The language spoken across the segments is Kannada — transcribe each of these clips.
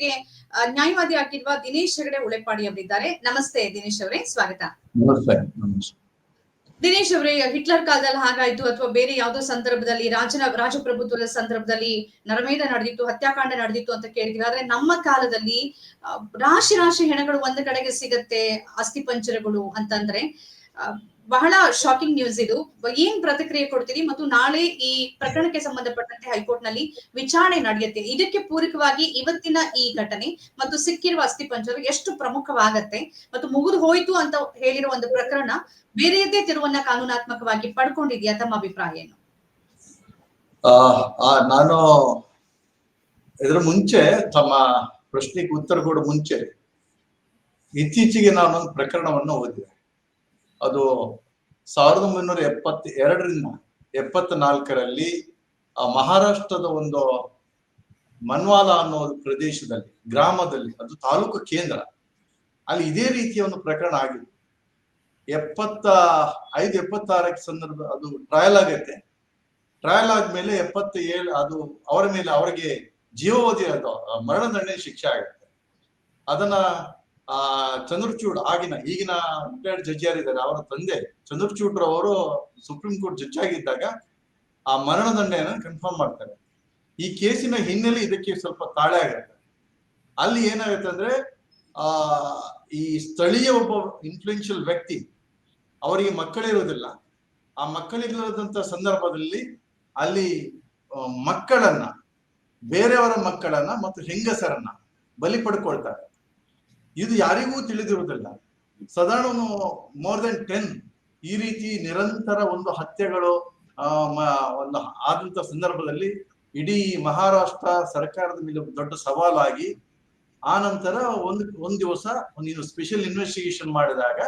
ಜೊತೆಗೆ ನ್ಯಾಯವಾದಿ ಆಗಿರುವ ದಿನೇಶ್ ಹೆಗಡೆ ಉಳೆಪಾಡಿ ಅವರಿದ್ದಾರೆ. ನಮಸ್ತೆ ದಿನೇಶ್ ಅವರೇ ಸ್ವಾಗತ. ದಿನೇಶ್ ಅವರೇ ಹಿಟ್ಲರ್ ಕಾಲದಲ್ಲಿ ಹಾಗಾಯ್ತು ಅಥವಾ ಬೇರೆ ಯಾವುದೋ ಸಂದರ್ಭದಲ್ಲಿ ರಾಜನ ರಾಜಪ್ರಭುತ್ವದ ಸಂದರ್ಭದಲ್ಲಿ ನರಮೇಧ ನಡೆದಿತ್ತು ಹತ್ಯಾಕಾಂಡ ನಡೆದಿತ್ತು ಅಂತ ಕೇಳಿದ್ವಿ ಆದ್ರೆ ನಮ್ಮ ಕಾಲದಲ್ಲಿ ರಾಶಿ ರಾಶಿ ಹೆಣಗಳು ಒಂದು ಕಡೆಗೆ ಸಿಗತ್ತೆ ಅಸ್ಥಿ ಪಂಜರಗಳು ಅಂತಂದ್ರೆ ಬಹಳ ಶಾಕಿಂಗ್ ನ್ಯೂಸ್ ಇದು. ಏನ್ ಪ್ರತಿಕ್ರಿಯೆ ಕೊಡ್ತೀರಿ ಮತ್ತು ನಾಳೆ ಈ ಪ್ರಕರಣಕ್ಕೆ ಸಂಬಂಧಪಟ್ಟಂತೆ ಹೈಕೋರ್ಟ್ನಲ್ಲಿ ವಿಚಾರಣೆ ನಡೆಯುತ್ತೆ ಇದಕ್ಕೆ ಪೂರಕವಾಗಿ ಇವತ್ತಿನ ಈ ಘಟನೆ ಮತ್ತು ಸಿಕ್ಕಿರುವ ಅಸ್ಥಿ ಪಂಚರು ಎಷ್ಟು ಪ್ರಮುಖವಾಗತ್ತೆ ಮತ್ತು ಮುಗಿದು ಹೋಯ್ತು ಅಂತ ಹೇಳಿರೋ ಒಂದು ಪ್ರಕರಣ ಬೇರೆಯದೇ ತಿರುವನ್ನ ಕಾನೂನಾತ್ಮಕವಾಗಿ ಪಡ್ಕೊಂಡಿದ್ಯಾ? ತಮ್ಮ ಅಭಿಪ್ರಾಯ ಏನು? ನಾನು ಇದರ ಮುಂಚೆ ತಮ್ಮ ಪ್ರಶ್ನೆಗೆ ಉತ್ತರ ಕೊಡೋ ಮುಂಚೆ. ಇತ್ತೀಚೆಗೆ ನಾನೊಂದು ಪ್ರಕರಣವನ್ನು ಓದಿದೆ. ಅದು ಸಾವಿರದ ಒಂಬೈನೂರ ಎಪ್ಪತ್ತ ಎರಡರಿಂದ ಎಪ್ಪತ್ತ ನಾಲ್ಕರಲ್ಲಿ ಆ ಮಹಾರಾಷ್ಟ್ರದ ಒಂದು ಮನ್ವಾಲ ಅನ್ನೋ ಪ್ರದೇಶದಲ್ಲಿ, ಗ್ರಾಮದಲ್ಲಿ, ಅದು ತಾಲೂಕು ಕೇಂದ್ರ, ಅಲ್ಲಿ ಇದೇ ರೀತಿಯ ಒಂದು ಪ್ರಕರಣ ಆಗಿದೆ. ಎಪ್ಪತ್ತ ಐದು, ಎಪ್ಪತ್ತಾರಕ್ಕೆ ಸಂದರ್ಭ ಅದು ಟ್ರಯಲ್ ಆಗೈತೆ. ಟ್ರಯಲ್ ಆದ್ಮೇಲೆ ಎಪ್ಪತ್ತ ಏಳು ಅದು ಅವರ ಮೇಲೆ ಅವರಿಗೆ ಜೀವಾವಧಿ ಮರಣದಂಡನೆ ಶಿಕ್ಷೆ ಆಗುತ್ತೆ ಅದನ್ನ ಆ, ಚಂದ್ರಚೂಡ್ ಆಗಿನ ಈಗಿನ ರಿಟೈರ್ಡ್ ಜಡ್ಜ್ ಯಾರಿದ್ದಾರೆ ಅವರ ತಂದೆ ಚಂದ್ರಚೂಡ್ ಅವರು ಸುಪ್ರೀಂ ಕೋರ್ಟ್ ಜಡ್ಜ್ ಆಗಿದ್ದಾಗ ಆ ಮರಣದಂಡೆಯನ್ನು ಕನ್ಫರ್ಮ್ ಮಾಡ್ತಾರೆ. ಈ ಕೇಸಿನ ಹಿನ್ನೆಲೆ ಇದಕ್ಕೆ ಸ್ವಲ್ಪ ತಾಳೆ ಆಗುತ್ತೆ. ಅಲ್ಲಿ ಏನಾಗುತ್ತೆ ಅಂದ್ರೆ, ಆ, ಈ ಸ್ಥಳೀಯ ಒಬ್ಬ ಇನ್ಫ್ಲೂಯೆನ್ಷಿಯಲ್ ವ್ಯಕ್ತಿ ಅವರಿಗೆ ಮಕ್ಕಳಿರುವುದಿಲ್ಲ ಆ ಮಕ್ಕಳಿಲ್ಲದಂತ ಸಂದರ್ಭದಲ್ಲಿ ಅಲ್ಲಿ ಮಕ್ಕಳನ್ನ, ಬೇರೆಯವರ ಮಕ್ಕಳನ್ನ ಮತ್ತು ಹೆಂಗಸರನ್ನ ಬಲಿ ಪಡ್ಕೊಳ್ತಾರೆ. ಇದು ಯಾರಿಗೂ ತಿಳಿದಿರುವುದಿಲ್ಲ. ಸಾಧಾರಣ ಮೋರ್ ದೆನ್ ಟೆನ್ ಈ ರೀತಿ ನಿರಂತರ ಒಂದು ಹತ್ಯೆಗಳು ಒಂದು ಆದಂತ ಸಂದರ್ಭದಲ್ಲಿ ಇಡೀ ಮಹಾರಾಷ್ಟ್ರ ಸರ್ಕಾರದ ಮೇಲೆ ಒಂದು ದೊಡ್ಡ ಸವಾಲಾಗಿ, ಆ ನಂತರ ಒಂದು, ಒಂದ್ ದಿವಸ ನೀನು ಸ್ಪೆಷಲ್ ಇನ್ವೆಸ್ಟಿಗೇಷನ್ ಮಾಡಿದಾಗ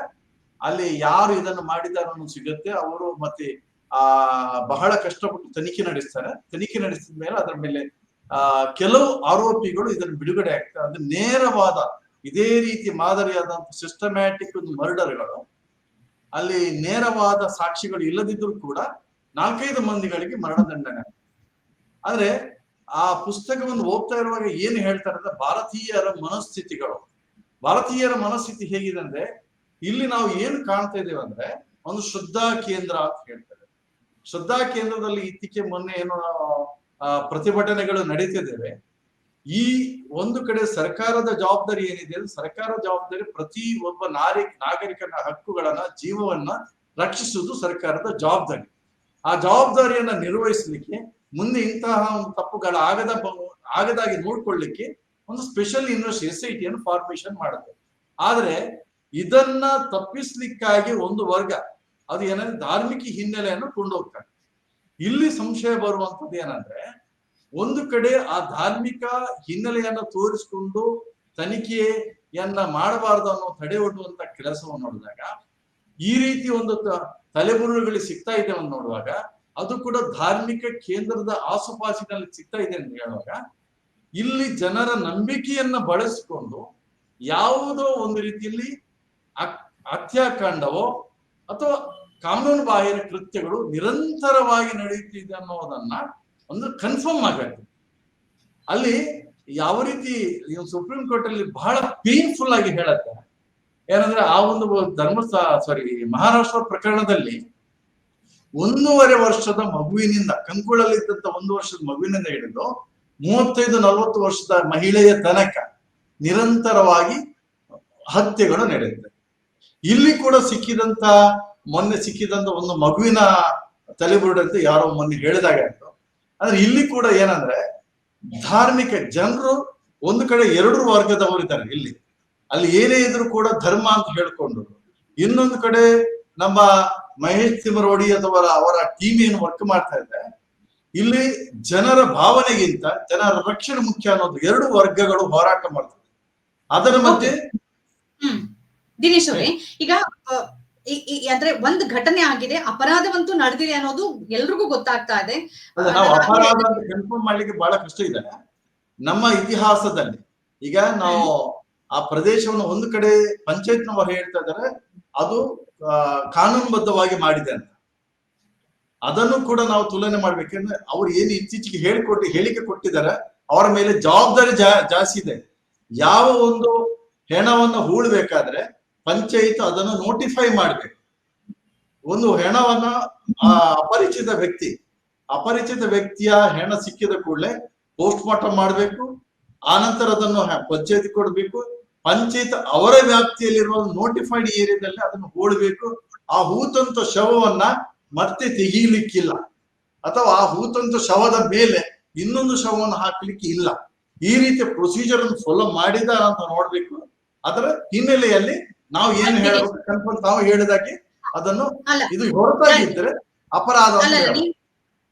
ಅಲ್ಲಿ ಯಾರು ಇದನ್ನು ಮಾಡಿದ್ದಾರೆ ಅನ್ನೋದು ಸಿಗುತ್ತೆ. ಅವರು ಮತ್ತೆ, ಆ, ಬಹಳ ಕಷ್ಟಪಟ್ಟು ತನಿಖೆ ನಡೆಸ್ತಾರೆ. ತನಿಖೆ ನಡೆಸಿದ ಮೇಲೆ ಅದರ ಮೇಲೆ, ಆ, ಕೆಲವು ಆರೋಪಿಗಳು ಇದನ್ನು ಬಿಡುಗಡೆ ಆಗ್ತಾರೆ ಅದು ನೇರವಾದ ಇದೇ ರೀತಿ ಮಾದರಿಯಾದಂತಹ ಸಿಸ್ಟಮ್ಯಾಟಿಕ್ ಒಂದು ಮರ್ಡರ್ಗಳು, ಅಲ್ಲಿ ನೇರವಾದ ಸಾಕ್ಷಿಗಳು ಇಲ್ಲದಿದ್ದರೂ ಕೂಡ ನಾಲ್ಕೈದು ಮಂದಿಗಳಿಗೆ ಮರಣದಂಡನೆ ಆದ್ರೆ ಆ ಪುಸ್ತಕವನ್ನು ಓದ್ತಾ ಇರುವಾಗ ಏನು ಹೇಳ್ತಾರೆ ಅಂದ್ರೆ ಭಾರತೀಯರ ಮನಸ್ಥಿತಿಗಳು. ಭಾರತೀಯರ ಮನಸ್ಥಿತಿ ಹೇಗಿದೆ ಅಂದ್ರೆ ಇಲ್ಲಿ ನಾವು ಏನು ಕಾಣ್ತಾ ಇದ್ದೇವೆ ಅಂದ್ರೆ ಒಂದು ಶ್ರದ್ಧಾ ಕೇಂದ್ರ ಅಂತ ಹೇಳ್ತಾರೆ. ಶ್ರದ್ಧಾ ಕೇಂದ್ರದಲ್ಲಿ ಇತ್ತೀಚೆ ಮೊನ್ನೆ ಏನು ಪ್ರತಿಭಟನೆಗಳು ನಡೀತಿದ್ದೇವೆ ಈ ಒಂದು ಕಡೆ ಸರ್ಕಾರದ ಜವಾಬ್ದಾರಿ ಏನಿದೆ ಅಂದ್ರೆ ಸರ್ಕಾರ ಜವಾಬ್ದಾರಿ ಪ್ರತಿ ಒಬ್ಬ ನಾರಿ, ನಾಗರಿಕನ ಹಕ್ಕುಗಳನ್ನ, ಜೀವವನ್ನ ರಕ್ಷಿಸುವುದು ಸರ್ಕಾರದ ಜವಾಬ್ದಾರಿ. ಆ ಜವಾಬ್ದಾರಿಯನ್ನ ನಿರ್ವಹಿಸಲಿಕ್ಕೆ ಮುಂದೆ ಇಂತಹ ತಪ್ಪುಗಳ ಆಗದ ಆಗದಾಗಿ ನೋಡ್ಕೊಳ್ಳಿಕ್ಕೆ ಒಂದು special invest S I formation ಮಾಡುತ್ತೆ. ಆದ್ರೆ ಇದನ್ನ ತಪ್ಪಿಸ್ಲಿಕ್ಕಾಗಿ ಒಂದು ವರ್ಗ, ಅದು ಏನಂದ್ರೆ ಧಾರ್ಮಿಕ ಹಿನ್ನೆಲೆಯನ್ನು ಕೊಂಡೋಗ್ತಾರೆ. ಇಲ್ಲಿ ಸಂಶಯ ಬರುವಂತದ್ದು ಏನಂದ್ರೆ ಒಂದು ಕಡೆ ಆ ಧಾರ್ಮಿಕ ಹಿನ್ನೆಲೆಯನ್ನ ತೋರಿಸಿಕೊಂಡು ತನಿಖೆಯನ್ನ ಮಾಡಬಾರದು ಅನ್ನೋ ತಡೆ ಒಡ್ಡುವಂತ ಕೆಲಸವನ್ನು ನೋಡಿದಾಗ, ಈ ರೀತಿ ಒಂದು ತ- ತಲೆಬುರುಳುಗಳಿಗೆ ಸಿಗ್ತಾ ಇದೆ ಅಂತ ನೋಡುವಾಗ, ಅದು ಕೂಡ ಧಾರ್ಮಿಕ ಕೇಂದ್ರದ ಆಸುಪಾಸಿನಲ್ಲಿ ಸಿಗ್ತಾ ಇದೆ ಅಂತ ಹೇಳುವಾಗ, ಇಲ್ಲಿ ಜನರ ನಂಬಿಕೆಯನ್ನ ಬಳಸಿಕೊಂಡು ಯಾವುದೋ ಒಂದು ರೀತಿಯಲ್ಲಿ ಹತ್ಯಾಕಾಂಡವೋ ಅಥವಾ ಕಾನೂನು ಬಾಹಿರ ಕೃತ್ಯಗಳು ನಿರಂತರವಾಗಿ ನಡೆಯುತ್ತಿದೆ ಅನ್ನೋದನ್ನ ಒಂದು ಕನ್ಫರ್ಮ್ ಆಗತ್ತೆ ಅಲ್ಲಿ ಯಾವ ರೀತಿ ನೀವು ಸುಪ್ರೀಂ ಕೋರ್ಟ್ ಅಲ್ಲಿ ಬಹಳ ಪೇನ್ಫುಲ್ ಆಗಿ ಹೇಳತ್ತೆ. ಏನಂದ್ರೆ ಆ ಒಂದು ಧರ್ಮಸ್ಥಳ ಸಾರಿ ಮಹಾರಾಷ್ಟ್ರ ಪ್ರಕರಣದಲ್ಲಿ ಒಂದೂವರೆ ವರ್ಷದ ಮಗುವಿನಿಂದ ಕಂಕುಳಲ್ಲಿ ಇದ್ದಂತ ಒಂದು ವರ್ಷದ ಮಗುವಿನಿಂದ ಹಿಡಿದು ಮೂವತ್ತೈದು, ನಲವತ್ತು ವರ್ಷದ ಮಹಿಳೆಯ ತನಕ ನಿರಂತರವಾಗಿ ಹತ್ಯೆಗಳು ನಡೆಯುತ್ತೆ. ಇಲ್ಲಿ ಕೂಡ ಸಿಕ್ಕಿದಂತ, ಮೊನ್ನೆ ಸಿಕ್ಕಿದಂತ ಒಂದು ಮಗುವಿನ ತಲೆಬುರುಡಂತೆ ಯಾರೋ ಮೊನ್ನೆ ಹೇಳಿದಾಗ ಅಂದ್ರೆ ಇಲ್ಲಿ ಕೂಡ ಏನಂದ್ರೆ ಧಾರ್ಮಿಕ ಜನರು ಒಂದು ಕಡೆ ಎರಡು ವರ್ಗದವರು ಇದ್ದಾರೆ ಇಲ್ಲಿ. ಅಲ್ಲಿ ಏನೇ ಇದ್ರು ಕೂಡ ಧರ್ಮ ಅಂತ ಹೇಳ್ಕೊಂಡು ಇನ್ನೊಂದು ಕಡೆ ನಮ್ಮ ಮಹೇಶ್ ತಿಮರೋಡಿ ಅಥವಾ ಅವರ ಟೀಮ್ ಏನು ವರ್ಕ್ ಮಾಡ್ತಾ ಇದೆ ಇಲ್ಲಿ ಜನರ ಭಾವನೆಗಿಂತ ಜನರ ರಕ್ಷಣೆ ಮುಖ್ಯ ಅನ್ನೋದು ಎರಡು ವರ್ಗಗಳು ಹೋರಾಟ ಮಾಡ್ತದೆ. ಅದರ ಮಧ್ಯೆ ಹ್ಮ್. ದಿನೇಶ್ ಅವರೇ ಈಗ ಈ- ಅಂದ್ರೆ ಒಂದ್ ಘಟನೆ ಆಗಿದೆ ಅಪರಾಧವಂತೂ ನಡೆದಿದೆ ಅನ್ನೋದು ಎಲ್ರಿಗೂ ಗೊತ್ತಾಗ್ತಾ ಇದೆ. ಮಾಡ್ಲಿಕ್ಕೆ ಬಹಳ ಕಷ್ಟ ಇದೆ. ನಮ್ಮ ಇತಿಹಾಸದಲ್ಲಿ ಈಗ ನಾವು ಆ ಪ್ರದೇಶವನ್ನು ಒಂದು ಕಡೆ ಪಂಚಾಯತ್ನವರು ಹೇಳ್ತಾ ಇದ್ದಾರೆ ಅದು ಕಾನೂನುಬದ್ಧವಾಗಿ ಮಾಡಿದೆ ಅಂತ. ಅದನ್ನು ಕೂಡ ನಾವು ತುಲನೆ ಮಾಡ್ಬೇಕಂದ್ರೆ ಅವ್ರು ಏನು ಇತ್ತೀಚೆಗೆ ಹೇಳಿಕೊಟ್ಟು ಹೇಳಿಕೆ ಕೊಟ್ಟಿದ್ದಾರೆ ಅವರ ಮೇಲೆ ಜವಾಬ್ದಾರಿ ಜಾ ಜಾಸ್ತಿ ಇದೆ. ಯಾವ ಒಂದು ಹೆಣವನ್ನು ಹೂಳ್ಬೇಕಾದ್ರೆ ಪಂಚಾಯತ್ ಅದನ್ನು ನೋಟಿಫೈ ಮಾಡಬೇಕು. ಒಂದು ಹೆಣವನ್ನ ಆ ಅಪರಿಚಿತ ವ್ಯಕ್ತಿ, ಅಪರಿಚಿತ ವ್ಯಕ್ತಿಯ ಹೆಣ ಸಿಕ್ಕಿದ ಕೂಡಲೇ ಪೋಸ್ಟ್ ಮಾರ್ಟಮ್ ಮಾಡಬೇಕು. ಆನಂತರ ಅದನ್ನು ಪಂಚಾಯತ್ ಕೊಡಬೇಕು. ಪಂಚಾಯತ್ ಅವರ ವ್ಯಾಪ್ತಿಯಲ್ಲಿರುವ ನೋಟಿಫೈಡ್ ಏರಿಯಾದಲ್ಲಿ ಅದನ್ನು ಓಡಬೇಕು ಆ ಹೂತಂತ ಶವವನ್ನ ಮತ್ತೆ ತೆಗೀಲಿಕ್ಕಿಲ್ಲ. ಅಥವಾ ಆ ಹೂತಂತ ಶವದ ಮೇಲೆ ಇನ್ನೊಂದು ಶವವನ್ನು ಹಾಕ್ಲಿಕ್ಕೆ ಇಲ್ಲ. ಈ ರೀತಿಯ ಪ್ರೊಸೀಜರ್ ಅನ್ನು ಫಾಲೋ ಮಾಡಿದ ಅಂತ ನೋಡ್ಬೇಕು. ಅದರ ಹಿನ್ನೆಲೆಯಲ್ಲಿ ನಾವು ಏನು ಹೇಳಬೇಕು ನಾವು ಹೇಳಿದಾಗೆ ಅದನ್ನು. ಇದು ಹೊರತಾಗಿದ್ರೆ ಅಪರಾಧ.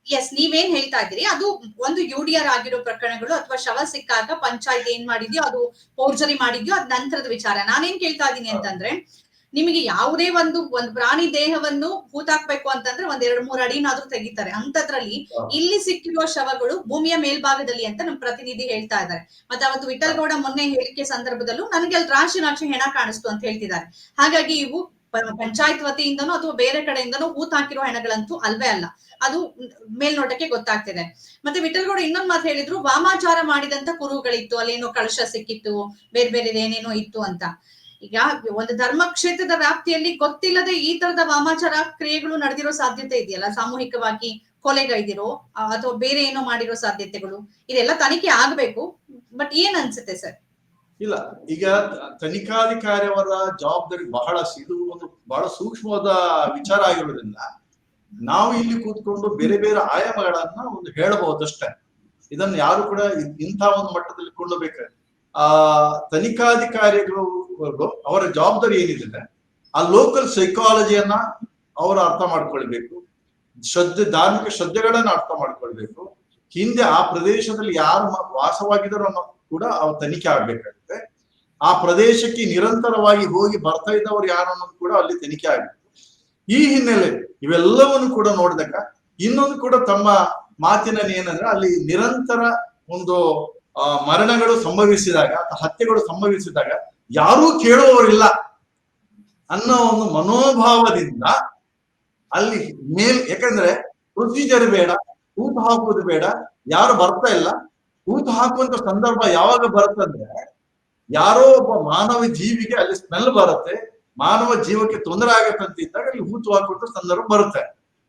ಎಸ್ ನೀವೇನ್ ಹೇಳ್ತಾ ಇದ್ದೀರಿ ಅದು ಒಂದು ಯುಡಿಆರ್ ಆಗಿರೋ ಪ್ರಕರಣಗಳು ಅಥವಾ ಶವ ಸಿಕ್ಕಾಗ ಪಂಚಾಯತ್ ಏನ್ ಮಾಡಿದ್ಯೋ ಅದು ಪೌರ್ಜರಿ ಮಾಡಿದ್ಯೋ ಅದ್ ನಂತರದ ವಿಚಾರ ನಾನೇನ್ ಕೇಳ್ತಾ ಇದ್ದೀನಿ ಅಂತಂದ್ರೆ ನಿಮಗೆ ಯಾವುದೇ ಒಂದು ಒಂದ್ ಪ್ರಾಣಿ ದೇಹವನ್ನು ಹೂತಾಕ್ಬೇಕು ಅಂತಂದ್ರೆ ಒಂದ್ ಎರಡು ಮೂರ್ ಅಡಿನಾದ್ರೂ ತೆಗಿತಾರೆ. ಅಂತದ್ರಲ್ಲಿ ಇಲ್ಲಿ ಸಿಕ್ಕಿರುವ ಶವಗಳು ಭೂಮಿಯ ಮೇಲ್ಭಾಗದಲ್ಲಿ ಅಂತ ನಮ್ ಪ್ರತಿನಿಧಿ ಹೇಳ್ತಾ ಇದ್ದಾರೆ. ಮತ್ತೆ ಅವತ್ತು ವಿಠಲ್ಗೌಡ ಮೊನ್ನೆ ಹೇಳಿಕೆ ಸಂದರ್ಭದಲ್ಲೂ ನನಗೆ ಅಲ್ಲಿ ರಾಶಿ ರಾಶಿ ಹೆಣ ಕಾಣಿಸ್ತು ಅಂತ ಹೇಳ್ತಿದ್ದಾರೆ. ಹಾಗಾಗಿ ಇವು ಪಂಚಾಯತ್ ವತಿಯಿಂದನೋ ಅಥವಾ ಬೇರೆ ಕಡೆಯಿಂದನೋ ಹೂತ್ ಹಾಕಿರೋ ಹೆಣಗಳಂತೂ ಅಲ್ವೇ ಅಲ್ಲ. ಅದು ಮೇಲ್ನೋಟಕ್ಕೆ ಗೊತ್ತಾಗ್ತಿದೆ. ಮತ್ತೆ ವಿಠಲ್ಗೌಡ ಇನ್ನೊಂದ್ ಮಾತು ಹೇಳಿದ್ರು ವಾಮಾಚಾರ ಮಾಡಿದಂತ ಕುರುಗಳಿತ್ತು ಅಲ್ಲೇನೋ ಕಳಶ ಸಿಕ್ಕಿತ್ತು ಬೇರೆ ಬೇರೆ ಏನೇನೋ ಇತ್ತು ಅಂತ. ಈಗ ಒಂದು ಧರ್ಮ ಕ್ಷೇತ್ರದ ವ್ಯಾಪ್ತಿಯಲ್ಲಿ ಗೊತ್ತಿಲ್ಲದೆ ಈ ತರದ ವಾಮಾಚಾರ ಕ್ರಿಯೆಗಳು ನಡೆದಿರೋ ಸಾಧ್ಯತೆ ಇದೆಯಲ್ಲ? ಸಾಮೂಹಿಕವಾಗಿ ಕೊಲೆಗೈದಿರೋ ಅಥವಾ ಬೇರೆ ಏನೋ ಮಾಡಿರೋ ಸಾಧ್ಯತೆಗಳು, ಇದೆಲ್ಲ ತನಿಖೆ ಆಗ್ಬೇಕು. ಬಟ್ ಏನ್ ಅನ್ಸುತ್ತೆ ಸರ್? ಇಲ್ಲ, ಈಗ ತನಿಖಾಧಿಕಾರಿಯವರ ಜವಾಬ್ದಾರಿ ಬಹಳ ಇದು ಒಂದು ಬಹಳ ಸೂಕ್ಷ್ಮವಾದ ವಿಚಾರ ಆಗಿರೋದ್ರಿಂದ ನಾವು ಇಲ್ಲಿ ಕೂತ್ಕೊಂಡು ಬೇರೆ ಬೇರೆ ಆಯಾಮಗಳನ್ನ ಒಂದು ಹೇಳಬಹುದಷ್ಟೇ. ಇದನ್ನು ಯಾರು ಕೂಡ ಇಂಥ ಒಂದು ಮಟ್ಟದಲ್ಲಿ ಕೊಳ್ಳಬೇಕು ಆ ತನಿಖಾಧಿಕಾರಿಗಳು ಅವರ ಜವಾಬ್ದಾರಿ ಏನಿದೆ, ಆ ಲೋಕಲ್ ಸೈಕಾಲಜಿಯನ್ನ ಅವರು ಅರ್ಥ ಮಾಡ್ಕೊಳ್ಬೇಕು, ಶ್ರದ್ಧೆ, ಧಾರ್ಮಿಕ ಶ್ರದ್ಧೆಗಳನ್ನ ಅರ್ಥ ಮಾಡ್ಕೊಳ್ಬೇಕು, ಹಿಂದೆ ಆ ಪ್ರದೇಶದಲ್ಲಿ ಯಾರು ವಾಸವಾಗಿದ್ದಾರೋ ಕೂಡ ಅವ್ರ ತನಿಖೆ ಆಗ್ಬೇಕಾಗುತ್ತೆ. ಆ ಪ್ರದೇಶಕ್ಕೆ ನಿರಂತರವಾಗಿ ಹೋಗಿ ಬರ್ತಾ ಇದ್ದವ್ರು ಯಾರು ಅನ್ನೋದು ಕೂಡ ಅಲ್ಲಿ ತನಿಖೆ ಆಗಬೇಕು. ಈ ಹಿನ್ನೆಲೆ ಇವೆಲ್ಲವನ್ನು ಕೂಡ ನೋಡಿದಾಗ ಇನ್ನೊಂದು ಕೂಡ ತಮ್ಮ ಮಾತಿನಲ್ಲಿ ಏನಂದ್ರೆ ಅಲ್ಲಿ ನಿರಂತರ ಒಂದು ಮರಣಗಳು ಸಂಭವಿಸಿದಾಗ ಅಥವಾ ಹತ್ಯೆಗಳು ಸಂಭವಿಸಿದಾಗ ಯಾರೂ ಕೇಳುವವರಿಲ್ಲ ಅನ್ನೋ ಒಂದು ಮನೋಭಾವದಿಂದ ಅಲ್ಲಿ ಮೇಲ್, ಯಾಕಂದ್ರೆ ಪ್ರೊಸೀಜರ್ ಬೇಡ ಹೂತು ಹಾಕುವುದು ಬೇಡ, ಯಾರು ಬರ್ತಾ ಇಲ್ಲ. ಹೂತು ಹಾಕುವಂತ ಸಂದರ್ಭ ಯಾವಾಗ ಬರುತ್ತಂದ್ರೆ ಯಾರೋ ಒಬ್ಬ ಮಾನವ ಜೀವಿಗೆ ಅಲ್ಲಿ ಸ್ಮೆಲ್ ಬರುತ್ತೆ, ಮಾನವ ಜೀವಕ್ಕೆ ತೊಂದರೆ ಆಗತ್ತೆ ಅಂತ ಇದ್ದಾಗ ಅಲ್ಲಿ ಹೂತು ಹಾಕುವಂತ ಸಂದರ್ಭ ಬರುತ್ತೆ.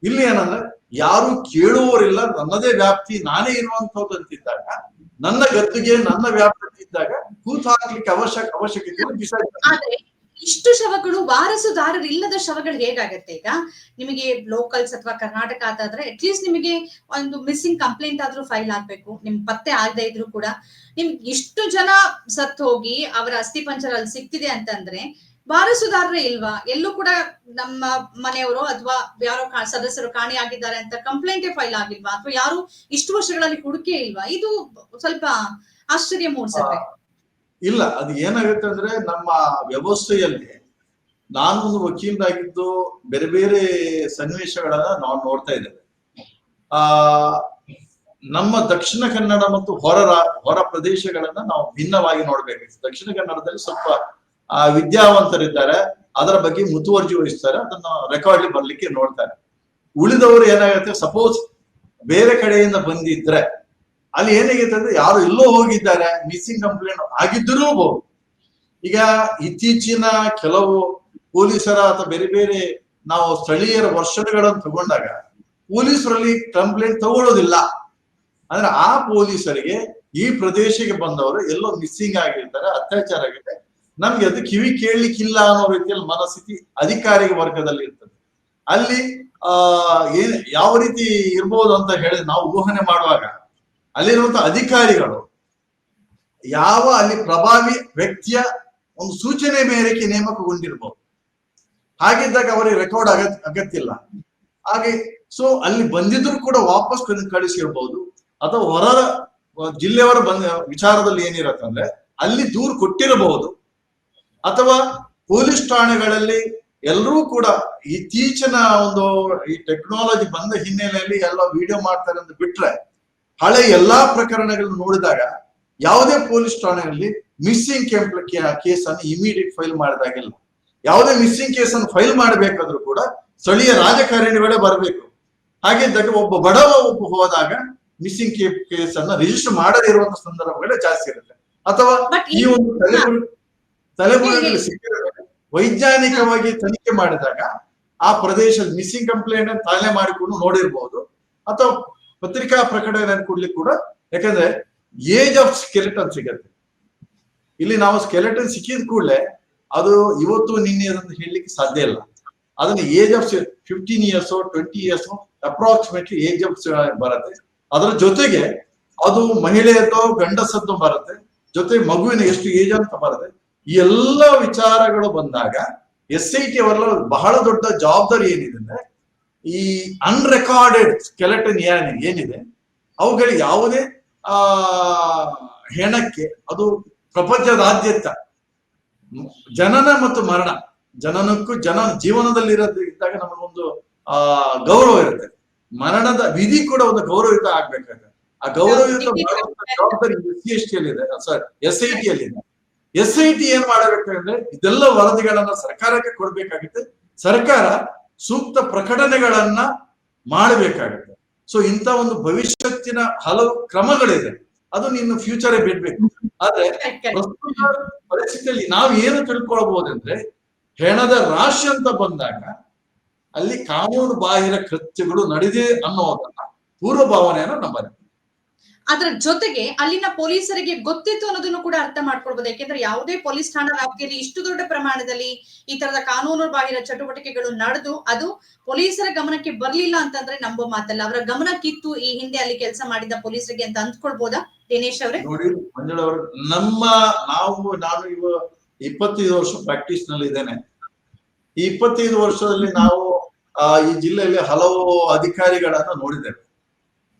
ಇಲ್ಲಿ ಏನಂದ್ರೆ ಯಾರು ಕೇಳುವವರಿಲ್ಲ ನನ್ನದೇ ವ್ಯಾಪ್ತಿ, ನಾನೇ ಇರುವಂತದ್ದು ಅಂತಿದ್ದಾಗ ನನ್ನ ಗದ್ದುಗೆ ನನ್ನ ವ್ಯಾಪ್ತಿ ಇದ್ದಾಗ ಕೂತು ಹಾಕ್ಲಿಕ್ಕೆ ಅವಶ್ಯಕ ಅವಶ್ಯಕತೆ ಇಷ್ಟು ಶವಗಳು ವಾರಸುದಾರರು ಇಲ್ಲದ ಶವಗಳು ಹೇಗಾಗತ್ತೆ ಈಗ? ನಿಮಗೆ ಲೋಕಲ್ಸ್ ಅಥವಾ ಕರ್ನಾಟಕ ಆದ್ರೆ ಅಟ್ಲೀಸ್ಟ್ ನಿಮಗೆ ಒಂದು ಮಿಸ್ಸಿಂಗ್ ಕಂಪ್ಲೇಂಟ್ ಆದ್ರೂ ಫೈಲ್ ಆಗ್ಬೇಕು ನಿಮ್ ಪತ್ತೆ ಆಗದೆ ಇದ್ರು ಕೂಡ. ನಿಮ್ಗೆ ಇಷ್ಟು ಜನ ಸತ್ತು ಹೋಗಿ ಅವರ ಅಸ್ಥಿ ಪಂಚರ ಅಲ್ಲಿ ಸಿಕ್ತಿದೆ ಅಂತಂದ್ರೆ ವಾರಸುದಾರರೇ ಇಲ್ವಾ? ಎಲ್ಲೂ ಕೂಡ ನಮ್ಮ ಮನೆಯವರು ಅಥವಾ ಯಾರೋ ಸದಸ್ಯರು ಕಾಣೆಯಾಗಿದ್ದಾರೆ ಅಂತ ಕಂಪ್ಲೇಂಟೇ ಫೈಲ್ ಆಗಿಲ್ವಾ? ಅಥವಾ ಯಾರು ಇಷ್ಟು ವರ್ಷಗಳಲ್ಲಿ ಹುಡುಕೇ ಇಲ್ವಾ? ಇದು ಸ್ವಲ್ಪ ಆಶ್ಚರ್ಯ ಮೂಡಿಸುತ್ತೆ. ಇಲ್ಲ, ಅದು ಏನಾಗುತ್ತೆ ಅಂದ್ರೆ ನಮ್ಮ ವ್ಯವಸ್ಥೆಯಲ್ಲಿ ನಾನು ಒಂದು ವಕೀಲರಾಗಿದ್ದು ಬೇರೆ ಬೇರೆ ಸನ್ನಿವೇಶಗಳನ್ನ ನಾವು ನೋಡ್ತಾ ಇದ್ದೇವೆ ಆ, ನಮ್ಮ ದಕ್ಷಿಣ ಕನ್ನಡ ಮತ್ತು ಹೊರ ಹೊರ ಪ್ರದೇಶಗಳನ್ನ ನಾವು ಭಿನ್ನವಾಗಿ ನೋಡ್ಬೇಕು. ದಕ್ಷಿಣ ಕನ್ನಡದಲ್ಲಿ ಸ್ವಲ್ಪ ಆ ವಿದ್ಯಾವಂತರಿದ್ದಾರೆ, ಅದರ ಬಗ್ಗೆ ಮುತುವರ್ಜಿ ವಹಿಸ್ತಾರೆ, ಅದನ್ನ ರೆಕಾರ್ಡ್ ಬರ್ಲಿಕ್ಕೆ ನೋಡ್ತಾರೆ. ಉಳಿದವರು ಏನಾಗುತ್ತೆ ಸಪೋಸ್ ಬೇರೆ ಕಡೆಯಿಂದ ಬಂದಿದ್ರೆ, ಅಲ್ಲಿ ಏನಾಗೈತೆ ಅಂದ್ರೆ ಯಾರು ಎಲ್ಲೋ ಹೋಗಿದ್ದಾರೆ ಮಿಸ್ಸಿಂಗ್ ಕಂಪ್ಲೇಂಟ್ ಆಗಿದ್ದರೂ ಈಗ ಇತ್ತೀಚಿನ ಕೆಲವು ಪೊಲೀಸರ ಅಥವಾ ಬೇರೆ ಬೇರೆ ನಾವು ಸ್ಥಳೀಯರ ವರ್ಷಗಳನ್ನು ತಗೊಂಡಾಗ, ಪೊಲೀಸರಲ್ಲಿ ಕಂಪ್ಲೇಂಟ್ ತಗೊಳ್ಳೋದಿಲ್ಲ. ಅಂದ್ರೆ ಆ ಪೊಲೀಸರಿಗೆ ಈ ಪ್ರದೇಶಕ್ಕೆ ಬಂದವರು ಎಲ್ಲೋ ಮಿಸ್ಸಿಂಗ್ ಆಗಿರ್ತಾರೆ, ಅತ್ಯಾಚಾರ ಆಗಿದೆ ನಮ್ಗೆ ಅದು ಕಿವಿ ಕೇಳಲಿಕ್ಕಿಲ್ಲ ಅನ್ನೋ ರೀತಿಯಲ್ಲಿ ಮನಸ್ಥಿತಿ ಅಧಿಕಾರಿ ವರ್ಗದಲ್ಲಿ ಇರ್ತದೆ. ಅಲ್ಲಿ, ಆ, ಏನ್ ಯಾವ ರೀತಿ ಇರ್ಬೋದು ಅಂತ ಹೇಳಿ ನಾವು ಊಹನೆ ಮಾಡುವಾಗ ಅಲ್ಲಿರುವಂತ ಅಧಿಕಾರಿಗಳು ಯಾವ ಅಲ್ಲಿ ಪ್ರಭಾವಿ ವ್ಯಕ್ತಿಯ ಒಂದು ಸೂಚನೆ ಮೇರೆಗೆ ನೇಮಕಗೊಂಡಿರ್ಬೋದು. ಹಾಗಿದ್ದಾಗ ಅವರಿಗೆ ರೆಕಾರ್ಡ್ ಅಗತ್ ಅಗತ್ಯ ಇಲ್ಲ ಹಾಗೆ ಸೊ ಅಲ್ಲಿ ಬಂದಿದ್ರು ಕೂಡ ವಾಪಸ್ ಕಳಿಸಿರ್ಬಹುದು ಅಥವಾ ಹೊರ ಜಿಲ್ಲೆಯವರ ಬಂದ ವಿಚಾರದಲ್ಲಿ ಏನಿರತ್ತಂದ್ರೆ ಅಲ್ಲಿ ದೂರು ಕೊಟ್ಟಿರಬಹುದು. ಅಥವಾ ಪೊಲೀಸ್ ಠಾಣೆಗಳಲ್ಲಿ ಎಲ್ಲರೂ ಕೂಡ ಇತ್ತೀಚಿನ ಒಂದು ಈ ಟೆಕ್ನಾಲಜಿ ಬಂದ ಹಿನ್ನೆಲೆಯಲ್ಲಿ ಎಲ್ಲ ವಿಡಿಯೋ ಮಾಡ್ತಾರೆ ಅಂತ ಬಿಟ್ರೆ ಹಳೆ ಎಲ್ಲಾ ಪ್ರಕರಣಗಳನ್ನು ನೋಡಿದಾಗ ಯಾವುದೇ ಪೊಲೀಸ್ ಠಾಣೆಯಲ್ಲಿ ಮಿಸ್ಸಿಂಗ್ ಕೇಸ್ ಅನ್ನು ಇಮಿಡಿಯೇಟ್ ಫೈಲ್ ಮಾಡಿದಾಗಿಲ್ಲ. ಯಾವುದೇ ಮಿಸ್ಸಿಂಗ್ ಕೇಸ್ ಅನ್ನು ಫೈಲ್ ಮಾಡಬೇಕಾದ್ರೂ ಕೂಡ ಸ್ಥಳೀಯ ರಾಜಕಾರಣಿಗಳೇ ಬರಬೇಕು. ಹಾಗಿದ್ದಾಗ ಒಬ್ಬ ಬಡವ ಒಬ್ಬ ಹೋದಾಗ ಮಿಸ್ಸಿಂಗ್ ಕೇಸ್ ಅನ್ನ ರಿಜಿಸ್ಟರ್ ಮಾಡದೇ ಇರುವಂತ ಸಂದರ್ಭಗಳೇ ಜಾಸ್ತಿ ಇರುತ್ತೆ. ಅಥವಾ ಈ ಒಂದು ತಲೆಮುರು ಸಿಕ್ಕಿರೋದು. ವೈಜ್ಞಾನಿಕವಾಗಿ ತನಿಖೆ ಮಾಡಿದಾಗ ಆ ಪ್ರದೇಶದ ಮಿಸ್ಸಿಂಗ್ ಕಂಪ್ಲೇಂಟ್ ಅನ್ನು ತಾಳೆ ಮಾಡಿಕೊಂಡು ನೋಡಿರ್ಬೋದು. ಅಥವಾ ಪತ್ರಿಕಾ ಪ್ರಕಟಣೆ ಕೊಡ್ಲಿಕ್ಕೆ ಕೂಡ ಯಾಕಂದ್ರೆ ಏಜ್ ಆಫ್ ಸ್ಕೆಲೆಟನ್ ಸಿಗತ್ತೆ. ಇಲ್ಲಿ ನಾವು ಸ್ಕೆಲೆಟನ್ ಸಿಕ್ಕಿದ ಕೂಡಲೇ ಅದು ಇವತ್ತು ನಿನ್ನೆ ಅಂತ ಹೇಳಲಿಕ್ಕೆ ಸಾಧ್ಯ ಇಲ್ಲ. ಅದನ್ನ age of fifteen years twenty years approximately age of ಬರುತ್ತೆ. ಅದರ ಜೊತೆಗೆ ಅದು ಮಹಿಳೆಯದ್ದು ಗಂಡಸದ್ದು ಬರುತ್ತೆ. ಜೊತೆ ಮಗುವಿನ ಎಷ್ಟು ಏಜ್ ಅಂತ ಬರುತ್ತೆ. ಈ ಎಲ್ಲ ವಿಚಾರಗಳು ಬಂದಾಗ ಎಸ್ ಐ ಟಿ ಅವರಲ್ಲ ಬಹಳ ದೊಡ್ಡ ಜವಾಬ್ದಾರಿ ಏನಿದೆ ಅಂದ್ರೆ ಈ ಅನ್ರೆಕಾರ್ಡೆಡ್ ಸ್ಕೆಲೆಟನ್ ಏನಿದೆ ಅವುಗಳಿಗೆ ಯಾವುದೇ ಆ ಹೆಣಕ್ಕೆ ಅದು ಪ್ರಪಂಚದಾದ್ಯಂತ ಜನನ ಮತ್ತು ಮರಣ ಜನನಕ್ಕೂ ಜನ ಜೀವನದಲ್ಲಿ ಇದ್ದಾಗ ನಮಗೊಂದು ಆ ಗೌರವ ಇರುತ್ತೆ. ಮರಣದ ವಿಧಿ ಕೂಡ ಒಂದು ಗೌರವಯುತ ಆಗ್ಬೇಕಾಗುತ್ತೆ. ಆ ಗೌರವಯುತ ಜವಾಬ್ದಾರಿ ಎಸ್ ಸಿ ಎಸ್ ಟಿ ಅಲ್ಲಿ ಇದೆ ಸಾರಿ ಎಸ್ ಐ ಟಿ ಅಲ್ಲಿ ಇದೆ ಎಸ್ ಐ ಟಿ ಏನ್ ಮಾಡಬೇಕಂದ್ರೆ ಇದೆಲ್ಲ ವರದಿಗಳನ್ನ ಸರ್ಕಾರಕ್ಕೆ ಕೊಡ್ಬೇಕಾಗುತ್ತೆ. ಸರ್ಕಾರ ಸೂಕ್ತ ಪ್ರಕಟಣೆಗಳನ್ನ ಮಾಡಬೇಕಾಗುತ್ತೆ. ಸೊ ಇಂಥ ಒಂದು ಭವಿಷ್ಯತ್ತಿನ ಹಲವು ಕ್ರಮಗಳಿದೆ. ಅದು ನಿನ್ನ ಫ್ಯೂಚರ್ ಬಿಡ್ಬೇಕು. ಆದ್ರೆ. ಪ್ರಸ್ತುತ ಪರಿಸ್ಥಿತಿಯಲ್ಲಿ ನಾವು ಏನು ತಿಳ್ಕೊಳ್ಬಹುದಂದ್ರೆ ಹೆಣದ ರಾಶಿ ಅಂತ ಬಂದಾಗ ಅಲ್ಲಿ ಕಾನೂನು ಬಾಹಿರ ಕೃತ್ಯಗಳು ನಡೆದಿದೆ ಅನ್ನೋದನ್ನ ಪೂರ್ವ ಭಾವನೆಯನ್ನ ನಂಬಬೇಕು. ಅದರ ಜೊತೆಗೆ ಅಲ್ಲಿನ ಪೊಲೀಸರಿಗೆ ಗೊತ್ತಿತ್ತು ಅನ್ನೋದನ್ನು ಕೂಡ ಅರ್ಥ ಮಾಡ್ಕೊಳ್ಬಹುದು ಯಾಕೆಂದ್ರೆ ಯಾವುದೇ ಪೊಲೀಸ್ ಠಾಣಾ ವ್ಯಾಪ್ತಿಯಲ್ಲಿ ಇಷ್ಟು ದೊಡ್ಡ ಪ್ರಮಾಣದಲ್ಲಿ ಈ ತರದ ಕಾನೂನು ಬಾಹಿರ ಚಟುವಟಿಕೆಗಳು ನಡೆದು ಅದು ಪೊಲೀಸರ ಗಮನಕ್ಕೆ ಬರ್ಲಿಲ್ಲ ಅಂತಂದ್ರೆ ನಂಬೋ ಮಾತಲ್ಲ. ಅವರ ಗಮನಕ್ಕಿತ್ತು ಈ ಹಿಂದೆ ಅಲ್ಲಿ ಕೆಲಸ ಮಾಡಿದ ಪೊಲೀಸರಿಗೆ ಅಂತ ಅಂದ್ಕೊಳ್ಬೋದಾ? ದಿನೇಶ್ ಅವರೇ? ನಮ್ಮ ನಾವು, ನಾನು ಇವ ಇಪ್ಪತ್ತೈದು ವರ್ಷ ಪ್ರಾಕ್ಟೀಸ್ನಲ್ಲಿ ಇದ್ದೇನೆ. ಈ ಇಪ್ಪತ್ತೈದು ವರ್ಷದಲ್ಲಿ ನಾವು ಈ ಜಿಲ್ಲೆಯಲ್ಲಿ ಹಲವು ಅಧಿಕಾರಿಗಳನ್ನ ನೋಡಿದ್ದೇವೆ.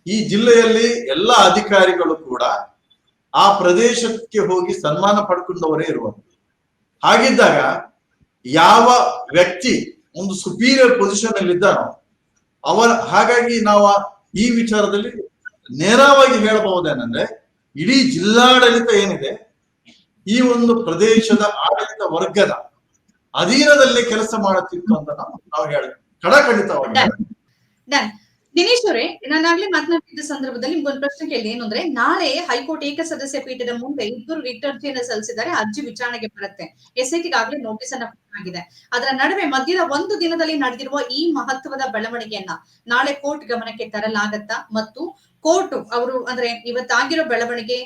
ಈ ಜಿಲ್ಲೆಯಲ್ಲಿ ಎಲ್ಲ ಅಧಿಕಾರಿಗಳು ಕೂಡ ಆ ಪ್ರದೇಶಕ್ಕೆ ಹೋಗಿ ಸನ್ಮಾನ ಪಡ್ಕೊಂಡವರೇ ಇರುವಂತ ಹಾಗಿದ್ದಾಗ ಯಾವ ವ್ಯಕ್ತಿ ಒಂದು ಸುಪೀರಿಯರ್ ಪೊಸಿಷನ್ ಅಲ್ಲಿ ಇದ್ದಾನೋ ಅವರ, ಹಾಗಾಗಿ ನಾವು ಈ ವಿಚಾರದಲ್ಲಿ ನೇರವಾಗಿ ಹೇಳಬಹುದೇನೆಂದ್ರೆ, ಇಡೀ ಜಿಲ್ಲಾಡಳಿತ ಏನಿದೆ, ಈ ಒಂದು ಪ್ರದೇಶದ ಆಡಳಿತ ವರ್ಗದ ಅಧೀನದಲ್ಲಿ ಕೆಲಸ ಮಾಡುತ್ತಿತ್ತು ಅಂತ ನಾವು ಹೇಳ. ಡನ್ ದಿನೇಶ್ ಅವರೇ, ನಾನು ಆಗ್ಲೇ ಮಾತನಾಡ್ತಿದ್ದ ಸಂದರ್ಭದಲ್ಲಿ ನಿಮ್ಗೊಂದು ಪ್ರಶ್ನೆ ಕೇಳಿ ಏನು ಅಂದ್ರೆ ನಾಳೆ ಹೈಕೋರ್ಟ್ ಏಕಸದಸ್ಯ ಪೀಠದ ಮುಂದೆ ಇಬ್ಬರು ರಿಟ್ ಅರ್ಜಿಯನ್ನು ಸಲ್ಲಿಸಿದ್ದಾರೆ ಅರ್ಜಿ ವಿಚಾರಣೆಗೆ ಬರುತ್ತೆ. ಎಸ್ ಐ ಆಗ್ಲೇ ನೋಟಿಸ್ ಅನ್ನ ಆಗಿದೆ ಅದರ ನಡುವೆ ಮಧ್ಯದ ಒಂದು ದಿನದಲ್ಲಿ ನಡೆದಿರುವ ಈ ಮಹತ್ವದ ಬೆಳವಣಿಗೆಯನ್ನ ನಾಳೆ ಕೋರ್ಟ್ ಗಮನಕ್ಕೆ ತರಲಾಗತ್ತಾ? ಮತ್ತು ಕೋರ್ಟ್ ಅವರು ಅಂದ್ರೆ ಇವತ್ತಾಗಿರೋ ಬೆಳವಣಿಗೆ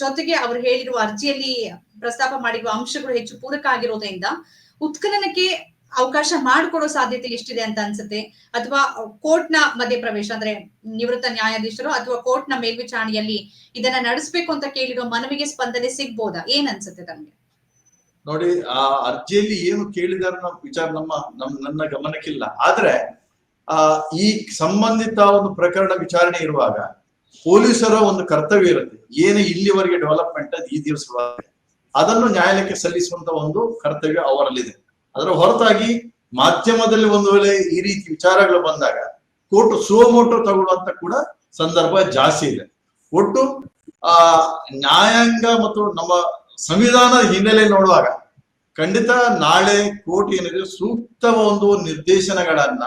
ಜೊತೆಗೆ ಅವರು ಹೇಳಿರುವ ಅರ್ಜಿಯಲ್ಲಿ ಪ್ರಸ್ತಾಪ ಮಾಡಿರುವ ಅಂಶಗಳು ಹೆಚ್ಚು ಪೂರಕ ಆಗಿರೋದ್ರಿಂದ ಉತ್ಖನನಕ್ಕೆ ಅವಕಾಶ ಮಾಡಿಕೊಡೋ ಸಾಧ್ಯತೆ ಎಷ್ಟಿದೆ ಅಂತ ಅನ್ಸುತ್ತೆ? ಅಥವಾ ಕೋರ್ಟ್ನ ಮಧ್ಯಪ್ರವೇಶ ಅಂದ್ರೆ ನಿವೃತ್ತ ನ್ಯಾಯಾಧೀಶರು ಅಥವಾ ಕೋರ್ಟ್ನ ಮೇಲ್ವಿಚಾರಣೆಯಲ್ಲಿ ಇದನ್ನ ನಡೆಸಬೇಕು ಅಂತ ಕೇಳಿರೋ ಮನವಿಗೆ ಸ್ಪಂದನೆ ಸಿಗ್ಬೋದಾ? ಏನ್ ಅನ್ಸುತ್ತೆ ತಮ್ಗೆ? ನೋಡಿ, ಆ ಅರ್ಜಿಯಲ್ಲಿ ಏನು ಕೇಳಿದಾರ ವಿಚಾರ ನಮ್ಮ, ನಮ್, ನನ್ನ ಗಮನಕ್ಕಿಲ್ಲ. ಆದ್ರೆ, ಆ, ಈ ಸಂಬಂಧಿತ ಒಂದು ಪ್ರಕರಣ ವಿಚಾರಣೆ ಇರುವಾಗ ಪೊಲೀಸರ ಒಂದು ಕರ್ತವ್ಯ ಇರುತ್ತೆ. ಏನು ಇಲ್ಲಿವರೆಗೆ ಡೆವಲಪ್ಮೆಂಟ್ ಈ ದಿವಸ ಅದನ್ನು ನ್ಯಾಯಾಲಯಕ್ಕೆ ಸಲ್ಲಿಸುವಂತ ಒಂದು ಕರ್ತವ್ಯ ಅವರಲ್ಲಿದೆ. ಅದರ ಹೊರತಾಗಿ ಮಾಧ್ಯಮದಲ್ಲಿ ಒಂದು ವೇಳೆ ಈ ರೀತಿ ವಿಚಾರಗಳು ಬಂದಾಗ ಕೋರ್ಟ್ ಸುವಮೋಟೋ ತಗೊಳ್ಳುವಂತ ಕೂಡ ಸಂದರ್ಭ ಜಾಸ್ತಿ ಇದೆ. ಒಟ್ಟು, ಆ, ನ್ಯಾಯಾಂಗ ಮತ್ತು ನಮ್ಮ ಸಂವಿಧಾನದ ಹಿನ್ನೆಲೆ ನೋಡುವಾಗ ಖಂಡಿತ ನಾಳೆ ಕೋರ್ಟ್ ಏನಿದೆ, ಸೂಕ್ತ ಒಂದು ನಿರ್ದೇಶನಗಳನ್ನ,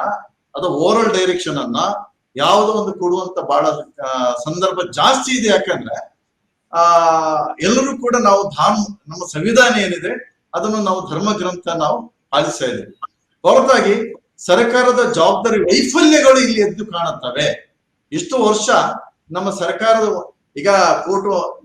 ಅದು ಓರಲ್ ಡೈರೆಕ್ಷನ್ ಅನ್ನ ಯಾವುದೋ ಒಂದು ಕೊಡುವಂತ ಬಹಳ ಸಂದರ್ಭ ಜಾಸ್ತಿ ಇದೆ. ಯಾಕಂದ್ರೆ, ಆ, ಎಲ್ಲರೂ ಕೂಡ ನಾವು ಧಾಮ್ ನಮ್ಮ ಸಂವಿಧಾನ ಏನಿದೆ, ಅದನ್ನು ನಾವು ಧರ್ಮ ಗ್ರಂಥ ನಾವು ಪಾಲಿಸ್ತಾ ಇದೆ. ಹೊರತಾಗಿ ಸರ್ಕಾರದ ಜವಾಬ್ದಾರಿ ವೈಫಲ್ಯಗಳು ಇಲ್ಲಿ ಎದ್ದು ಕಾಣುತ್ತವೆ. ಇಷ್ಟು ವರ್ಷ ನಮ್ಮ ಸರ್ಕಾರದ ಈಗ ಕೋರ್ಟ್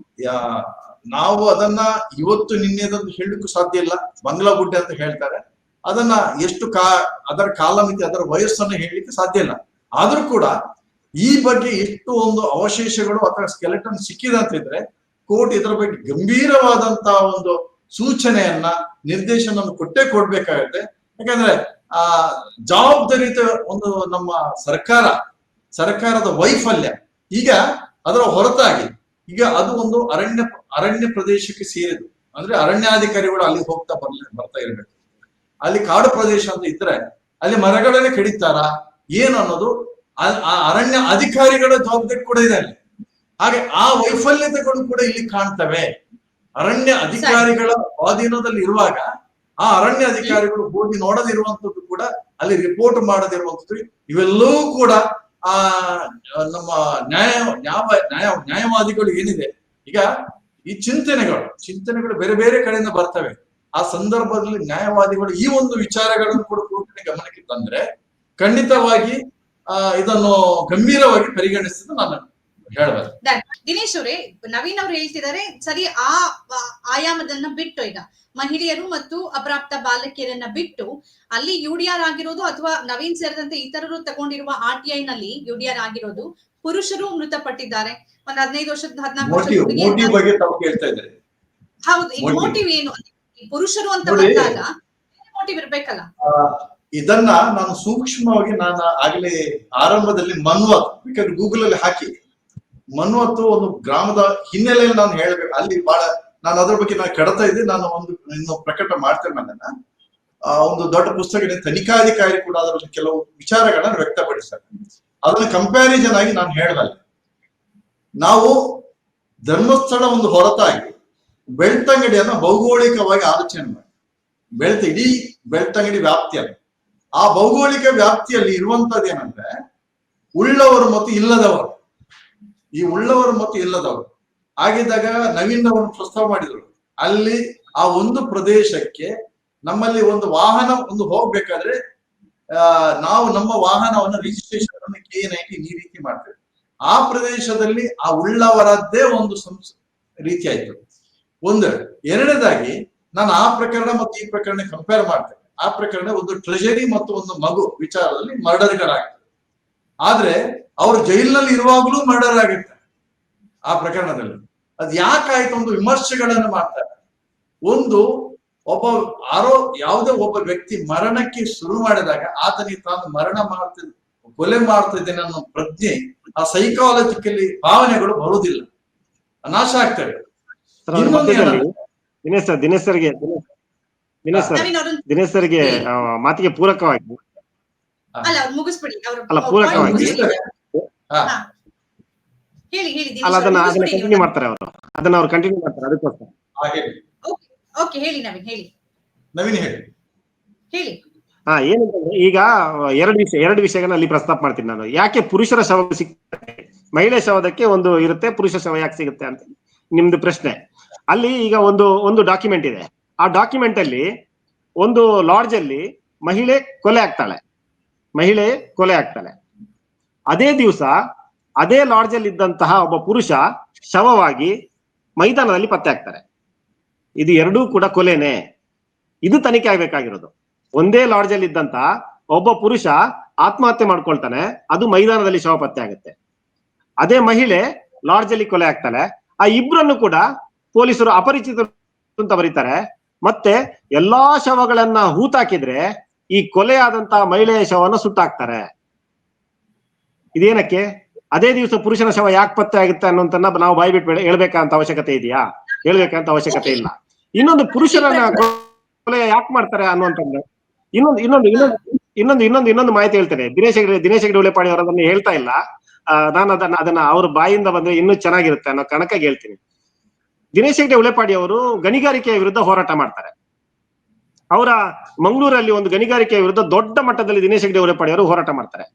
ನಾವು ಅದನ್ನ ಇವತ್ತು ನಿನ್ನೆದಂತ ಹೇಳಲಿಕ್ಕೂ ಸಾಧ್ಯ ಇಲ್ಲ. ಬಂಗ್ಲಾ ಗುಡ್ಡೆ ಅಂತ ಹೇಳ್ತಾರೆ. ಅದನ್ನ ಎಷ್ಟು ಕಾ, ಅದರ ಕಾಲಮಿತಿ, ಅದರ ವಯಸ್ಸನ್ನು ಹೇಳಲಿಕ್ಕೆ ಸಾಧ್ಯ ಇಲ್ಲ. ಆದ್ರೂ ಕೂಡ ಈ ಬಗ್ಗೆ ಎಷ್ಟು ಒಂದು ಅವಶೇಷಗಳು ಅಥವಾ ಸ್ಕೆಲೆಟನ್ ಸಿಕ್ಕಿದೆ ಇದ್ರೆ, ಕೋರ್ಟ್ ಇದರ ಬಗ್ಗೆ ಗಂಭೀರವಾದಂತಹ ಒಂದು ಸೂಚನೆಯನ್ನ, ನಿರ್ದೇಶನವನ್ನು ಕೊಟ್ಟೇ ಕೊಡ್ಬೇಕಾಗತ್ತೆ. ಯಾಕಂದ್ರೆ, ಆ ಜವಾಬ್ದಾರಿತ ಒಂದು ನಮ್ಮ ಸರ್ಕಾರ, ಸರ್ಕಾರದ ವೈಫಲ್ಯ. ಈಗ ಅದರ ಹೊರತಾಗಿ, ಈಗ ಅದು ಒಂದು ಅರಣ್ಯ ಅರಣ್ಯ ಪ್ರದೇಶಕ್ಕೆ ಸೇರಿದ್ದು. ಅಂದ್ರೆ ಅರಣ್ಯಾಧಿಕಾರಿಗಳು ಅಲ್ಲಿ ಹೋಗ್ತಾ ಬರ್ಲಿ, ಬರ್ತಾ ಇರಬೇಕು. ಅಲ್ಲಿ ಕಾಡು ಪ್ರದೇಶ ಅಂತ ಇದ್ರೆ, ಅಲ್ಲಿ ಮರಗಳನ್ನೇ ಕಡಿತಾರ, ಏನು ಅನ್ನೋದು, ಆ- ಆ ಅರಣ್ಯ ಅಧಿಕಾರಿಗಳ ಜವಾಬ್ದಾರಿ ಕೂಡ ಇದೆ ಅಲ್ಲಿ. ಹಾಗೆ ಆ ವೈಫಲ್ಯತೆಗಳು ಕೂಡ ಇಲ್ಲಿ ಕಾಣ್ತವೆ. ಅರಣ್ಯ ಅಧಿಕಾರಿಗಳ ಸ್ವಾಧೀನದಲ್ಲಿ ಇರುವಾಗ ಆ ಅರಣ್ಯ ಅಧಿಕಾರಿಗಳು ಹೋಗಿ ನೋಡದಿರುವಂತದ್ದು ಕೂಡ ಅಲ್ಲಿ ರಿಪೋರ್ಟ್ ಮಾಡದಿರುವಂತದ್ದು ಇವೆಲ್ಲವೂ ಕೂಡ ಆ ನಮ್ಮ ನ್ಯಾಯ ನ್ಯಾಯ ನ್ಯಾಯ ನ್ಯಾಯವಾದಿಗಳು ಏನಿದೆ ಈಗ ಈ ಚಿಂತನೆಗಳು ಚಿಂತನೆಗಳು ಬೇರೆ ಬೇರೆ ಕಡೆಯಿಂದ ಬರ್ತವೆ. ಆ ಸಂದರ್ಭದಲ್ಲಿ ನ್ಯಾಯವಾದಿಗಳು ಈ ಒಂದು ವಿಚಾರಗಳನ್ನು ಕೂಡ ಕೋರ್ಟಿನ ಗಮನಕ್ಕೆ ತಂದ್ರೆ ಖಂಡಿತವಾಗಿ ಆ ಇದನ್ನು ಗಂಭೀರವಾಗಿ ಪರಿಗಣಿಸಿದ ನಾನು ದಿನೇಶ್ ಅವರೇ ನವೀನ್ ಅವ್ರು ಹೇಳ್ತಿದ್ದಾರೆ ಸರಿ ಆ ಆಯಾಮದನ್ನ ಬಿಟ್ಟು ಈಗ. ಮಹಿಳೆಯರು ಮತ್ತು ಅಪ್ರಾಪ್ತ ಬಾಲಕಿಯರನ್ನ ಬಿಟ್ಟು ಅಲ್ಲಿ ಯುಡಿಆರ್ ಆಗಿರೋದು ಅಥವಾ ನವೀನ್ ಸೇರಿದಂತೆ ಇತರರು ತಗೊಂಡಿರುವ ಆರ್ ಟಿ ಐ ನಲ್ಲಿ ಯುಡಿಆರ್ ಆಗಿರೋದು ಪುರುಷರು ಮೃತಪಟ್ಟಿದ್ದಾರೆ. ಒಂದ್ ಹದಿನೈದು ವರ್ಷದ ಹದಿನಾಲ್ಕು ವರ್ಷದ ಮೋಟಿವ್ ಬಗ್ಗೆ ತಾವು ಕೇಳ್ತಾ ಹೌದು ಈ ಮೋಟಿವ್. ಏನು? ಈ ಪುರುಷರು ಅಂತ. ಬಂದಾಗ ಮೋಟಿವ್ ಇರ್ಬೇಕಲ್ಲ. ಇದನ್ನ ನಾನು ಸೂಕ್ಷ್ಮವಾಗಿ ನಾನು ಆಗ್ಲೇ ಆರಂಭದಲ್ಲಿ ಮನ್ವ ಬೇಕಾದ್ರೆ ಗೂಗಲ್ ಅಲ್ಲಿ ಹಾಕಿ. ಮನ್ವತ್ತು ಒಂದು ಗ್ರಾಮದ ಹಿನ್ನೆಲೆಯಲ್ಲಿ ನಾನು ಹೇಳ್ಬೇಕು. ಅಲ್ಲಿ ಬಹಳ ನಾನು ಅದ್ರ ಬಗ್ಗೆ ನಾನು ಕೆಡತಾ ಇದ್ದೆ ನಾನು ಒಂದು ಇನ್ನು ಪ್ರಕಟ ಮಾಡ್ತೇನೆ ಅದನ್ನ ಒಂದು ದೊಡ್ಡ ಪುಸ್ತಕ ತನಿಖಾಧಿಕಾರಿ ಕೂಡ ಅದರಲ್ಲಿ ಕೆಲವು ವಿಚಾರಗಳನ್ನ ವ್ಯಕ್ತಪಡಿಸ್ತಾರೆ. ಅದನ್ನ ಕಂಪ್ಯಾರಿಸನ್ ಆಗಿ ನಾನು ಹೇಳಲ್ಲ ನಾವು ಧರ್ಮಸ್ಥಳ ಒಂದು ಹೊರತಾಗಿ ಬೆಳ್ತಂಗಡಿಯನ್ನ ಭೌಗೋಳಿಕವಾಗಿ ಆಲೋಚನೆ ಮಾಡಿ. ಬೆಳ್ತ ಇಡೀ ಬೆಳ್ತಂಗಡಿ ವ್ಯಾಪ್ತಿಯಲ್ಲಿ. ಆ ಭೌಗೋಳಿಕ ವ್ಯಾಪ್ತಿಯಲ್ಲಿ ಇರುವಂತದ್ದು ಏನಂದ್ರೆ ಉಳ್ಳವರು ಮತ್ತು ಇಲ್ಲದವರು. ಈ ಉಳ್ಳವರು ಮತ್ತು ಇಲ್ಲದವರು. ಆಗಿದ್ದಾಗ ನವೀನ್ ಅವರು ಪ್ರಸ್ತಾವ ಮಾಡಿದ್ರು. ಅಲ್ಲಿ ಆ ಒಂದು ಪ್ರದೇಶಕ್ಕೆ ನಮ್ಮಲ್ಲಿ ಒಂದು ವಾಹನ ಒಂದು ಹೋಗ್ಬೇಕಾದ್ರೆ ನಾವು ನಮ್ಮ ವಾಹನವನ್ನು ರಿಜಿಸ್ಟ್ರೇಷನ್ ಅನ್ನು ಕೆ ನೈನ್ಟೀನ್ ಈ ರೀತಿ ಮಾಡ್ತೇವೆ. ಆ ಪ್ರದೇಶದಲ್ಲಿ ಆ ಉಳ್ಳವರದ್ದೇ ಒಂದು ಸಂಸ್ ರೀತಿ ಆಯ್ತು ಒಂದು, ಎರಡನೇದಾಗಿ ನಾನು ಆ ಪ್ರಕರಣ ಮತ್ತು ಈ ಪ್ರಕರಣ ಕಂಪೇರ್ ಮಾಡ್ತೇನೆ. ಆ ಪ್ರಕರಣ ಒಂದು ಟ್ರೆಜರಿ ಮತ್ತು ಒಂದು ಮಗು ವಿಚಾರದಲ್ಲಿ ಮರ್ಡರ್ಗಳಾಗ್ತದೆ ಆದ್ರೆ ಅವರು ಜೈಲಿನಲ್ಲಿ ಇರುವಾಗಲೂ ಮರ್ಡರ್ ಆಗಿರ್ತಾರೆ ಆ ಪ್ರಕರಣದಲ್ಲಿ. ಅದ್ ಯಾಕಾಯ್ತು ಒಂದು ವಿಮರ್ಶೆಗಳನ್ನು ಮಾಡ್ತಾರೆ? ಒಂದು ಒಬ್ಬ ಆರೋ ಯಾವುದೇ ಒಬ್ಬ ವ್ಯಕ್ತಿ ಮರಣಕ್ಕೆ ಶುರು ಮಾಡಿದಾಗ ಆತನಿಗೆ ತಾನು ಮರಣ ಮಾಡ್ತಿದ್ದ ಕೊಲೆ ಮಾಡ್ತಿದ್ದೇನೆ ಅನ್ನೋ ಪ್ರಜ್ಞೆ ಆ ಸೈಕಾಲಜಿಕಲಿ ಭಾವನೆಗಳು ಬರುವುದಿಲ್ಲ. ನಾಶ ಆಗ್ತವೆ ದಿನೇಶ್ ಸರ್ ದಿನೇಶ್ ಸರ್ಗೆ ದಿನೇಶ್- ದಿನೇಶ್ ಸರ್ ದಿನೇಶ್ ಸರ್ಗೆ ಆ, ಮಾತಿಗೆ ಪೂರಕವಾಗಿ ಅಲ್ಲ ಅವ್ರು ಮುಗಿಸ್ಬಿಡಿ. ಅವ್ರ ಅಲ್ಲ, ಪೂರಕವಾಗಿ. ಹೇಳಿ ಹೇಳಿ ಅಲ್ಲ ಅದನ್ನ ಕಂಟಿನ್ಯೂ ಮಾಡ್ತಾರೆ ಅವರು. ಅದನ್ನ ಅವ್ರು ಕಂಟಿನ್ಯೂ ಮಾಡ್ತಾರೆ ಅದಕ್ಕೋಸ್ಕರ. ಓಕೆ ಹೇಳಿ ನವೀನ್ ಹೇಳಿ. ನವೀನ್ ಹೇಳಿ. ಹೇಳಿ. ಹಾ ಏನಂತಂದ್ರೆ ಈಗ ಎರಡು ವಿಷಯ ಎರಡು ವಿಷಯಗಳನ್ನ ಅಲ್ಲಿ ಪ್ರಸ್ತಾಪ ಮಾಡ್ತೀನಿ ನಾನು. ಯಾಕೆ ಪುರುಷರ ಶವ ಸಿಗ್ತದೆ? ಮಹಿಳೆ ಶವದಕ್ಕೆ ಒಂದು ಇರುತ್ತೆ ಪುರುಷ ಶವ ಯಾಕೆ ಸಿಗುತ್ತೆ ಅಂತ ನಿಮ್ದು ಪ್ರಶ್ನೆ. ಅಲ್ಲಿ ಈಗ ಒಂದು ಒಂದು ಡಾಕ್ಯುಮೆಂಟ್ ಇದೆ. ಆ ಡಾಕ್ಯುಮೆಂಟ್ ಅಲ್ಲಿ ಒಂದು ಲಾಡ್ಜ್ ಅಲ್ಲಿ ಮಹಿಳೆ ಕೊಲೆ ಆಗ್ತಾಳೆ. ಮಹಿಳೆ ಕೊಲೆ ಆಗ್ತಾಳೆ. ಅದೇ ದಿವಸ ಅದೇ ಲಾಡ್ಜ್ ಅಲ್ಲಿ ಇದ್ದಂತಹ ಒಬ್ಬ ಪುರುಷ ಶವವಾಗಿ ಮೈದಾನದಲ್ಲಿ ಪತ್ತೆ ಆಗ್ತಾರೆ ಇದು ಎರಡೂ ಕೂಡ ಕೊಲೆನೆ. ಇದು ತನಿಖೆ ಆಗ್ಬೇಕಾಗಿರೋದು. ಒಂದೇ ಲಾಡ್ಜ್ ಅಲ್ಲಿ ಇದ್ದಂತ ಒಬ್ಬ ಪುರುಷ ಆತ್ಮಹತ್ಯೆ ಮಾಡ್ಕೊಳ್ತಾನೆ, ಅದು ಮೈದಾನದಲ್ಲಿ ಶವ ಪತ್ತೆ ಆಗುತ್ತೆ. ಅದೇ ಮಹಿಳೆ ಲಾಡ್ಜ್ ಅಲ್ಲಿ ಕೊಲೆ ಆಗ್ತಾಳೆ. ಆ ಇಬ್ರನ್ನು ಕೂಡ ಪೊಲೀಸರು ಅಪರಿಚಿತರು ಅಂತ ಬರೀತಾರೆ. ಮತ್ತೆ ಎಲ್ಲಾ ಶವಗಳನ್ನ ಹೂತಾಕಿದ್ರೆ ಈ ಕೊಲೆ ಆದಂತಹ ಮಹಿಳೆಯ ಶವವನ್ನು ಸುಟ್ಟಾಕ್ತಾರೆ. ಇದೇನಕ್ಕೆ? ಅದೇ ದಿವಸ ಪುರುಷನ ಶವ ಯಾಕೆ ಪತ್ತೆ ಆಗುತ್ತೆ ಅನ್ನೋಂತನ್ನ ನಾವು ಬಾಯಿ ಬಿಟ್ಟು ಹೇಳ್ಬೇಕಂತ ಅವಶ್ಯಕತೆ ಇದೆಯಾ? ಹೇಳ್ಬೇಕಂತ ಅವಶ್ಯಕತೆ ಇಲ್ಲ. ಇನ್ನೊಂದು ಪುರುಷರನ್ನ ಕೊಲೆ ಯಾಕೆ ಮಾಡ್ತಾರೆ ಅನ್ನುವಂತಂದ್ರೆ ಇನ್ನೊಂದು ಇನ್ನೊಂದು ಇನ್ನೊಂದು ಇನ್ನೊಂದು ಇನ್ನೊಂದು ಇನ್ನೊಂದು ಮಾಹಿತಿ ಹೇಳ್ತೇನೆ. ದಿನೇಶ್ ಹೆಗ್ಡೆ ದಿನೇಶ್ ಹೆಗಡೆ ಉಳೆಪಾಡಿ ಅವರು ಅದನ್ನ ಹೇಳ್ತಾ ಇಲ್ಲ. ನಾನು ಅದನ್ನ ಅದನ್ನ ಅವ್ರ ಬಾಯಿಂದ ಬಂದ್ರೆ ಇನ್ನೂ ಚೆನ್ನಾಗಿರುತ್ತೆ ಅನ್ನೋ ಕಣಕಾಗಿ ಹೇಳ್ತೀನಿ. ದಿನೇಶ್ ಹೆಗ್ಡೆ ಉಳೆಪಾಡಿ ಅವರು ಗಣಿಗಾರಿಕೆಯ ವಿರುದ್ಧ ಹೋರಾಟ ಮಾಡ್ತಾರೆ. ಅವರ ಮಂಗಳೂರಲ್ಲಿ ಒಂದು ಗಣಿಗಾರಿಕೆಯ ವಿರುದ್ಧ ದೊಡ್ಡ ಮಟ್ಟದಲ್ಲಿ ದಿನೇಶ್ ಹೆಗ್ಡೆ ಅವರೇ ಅವರು ಹೋರಾಟ ಮಾಡ್ತಾರೆ.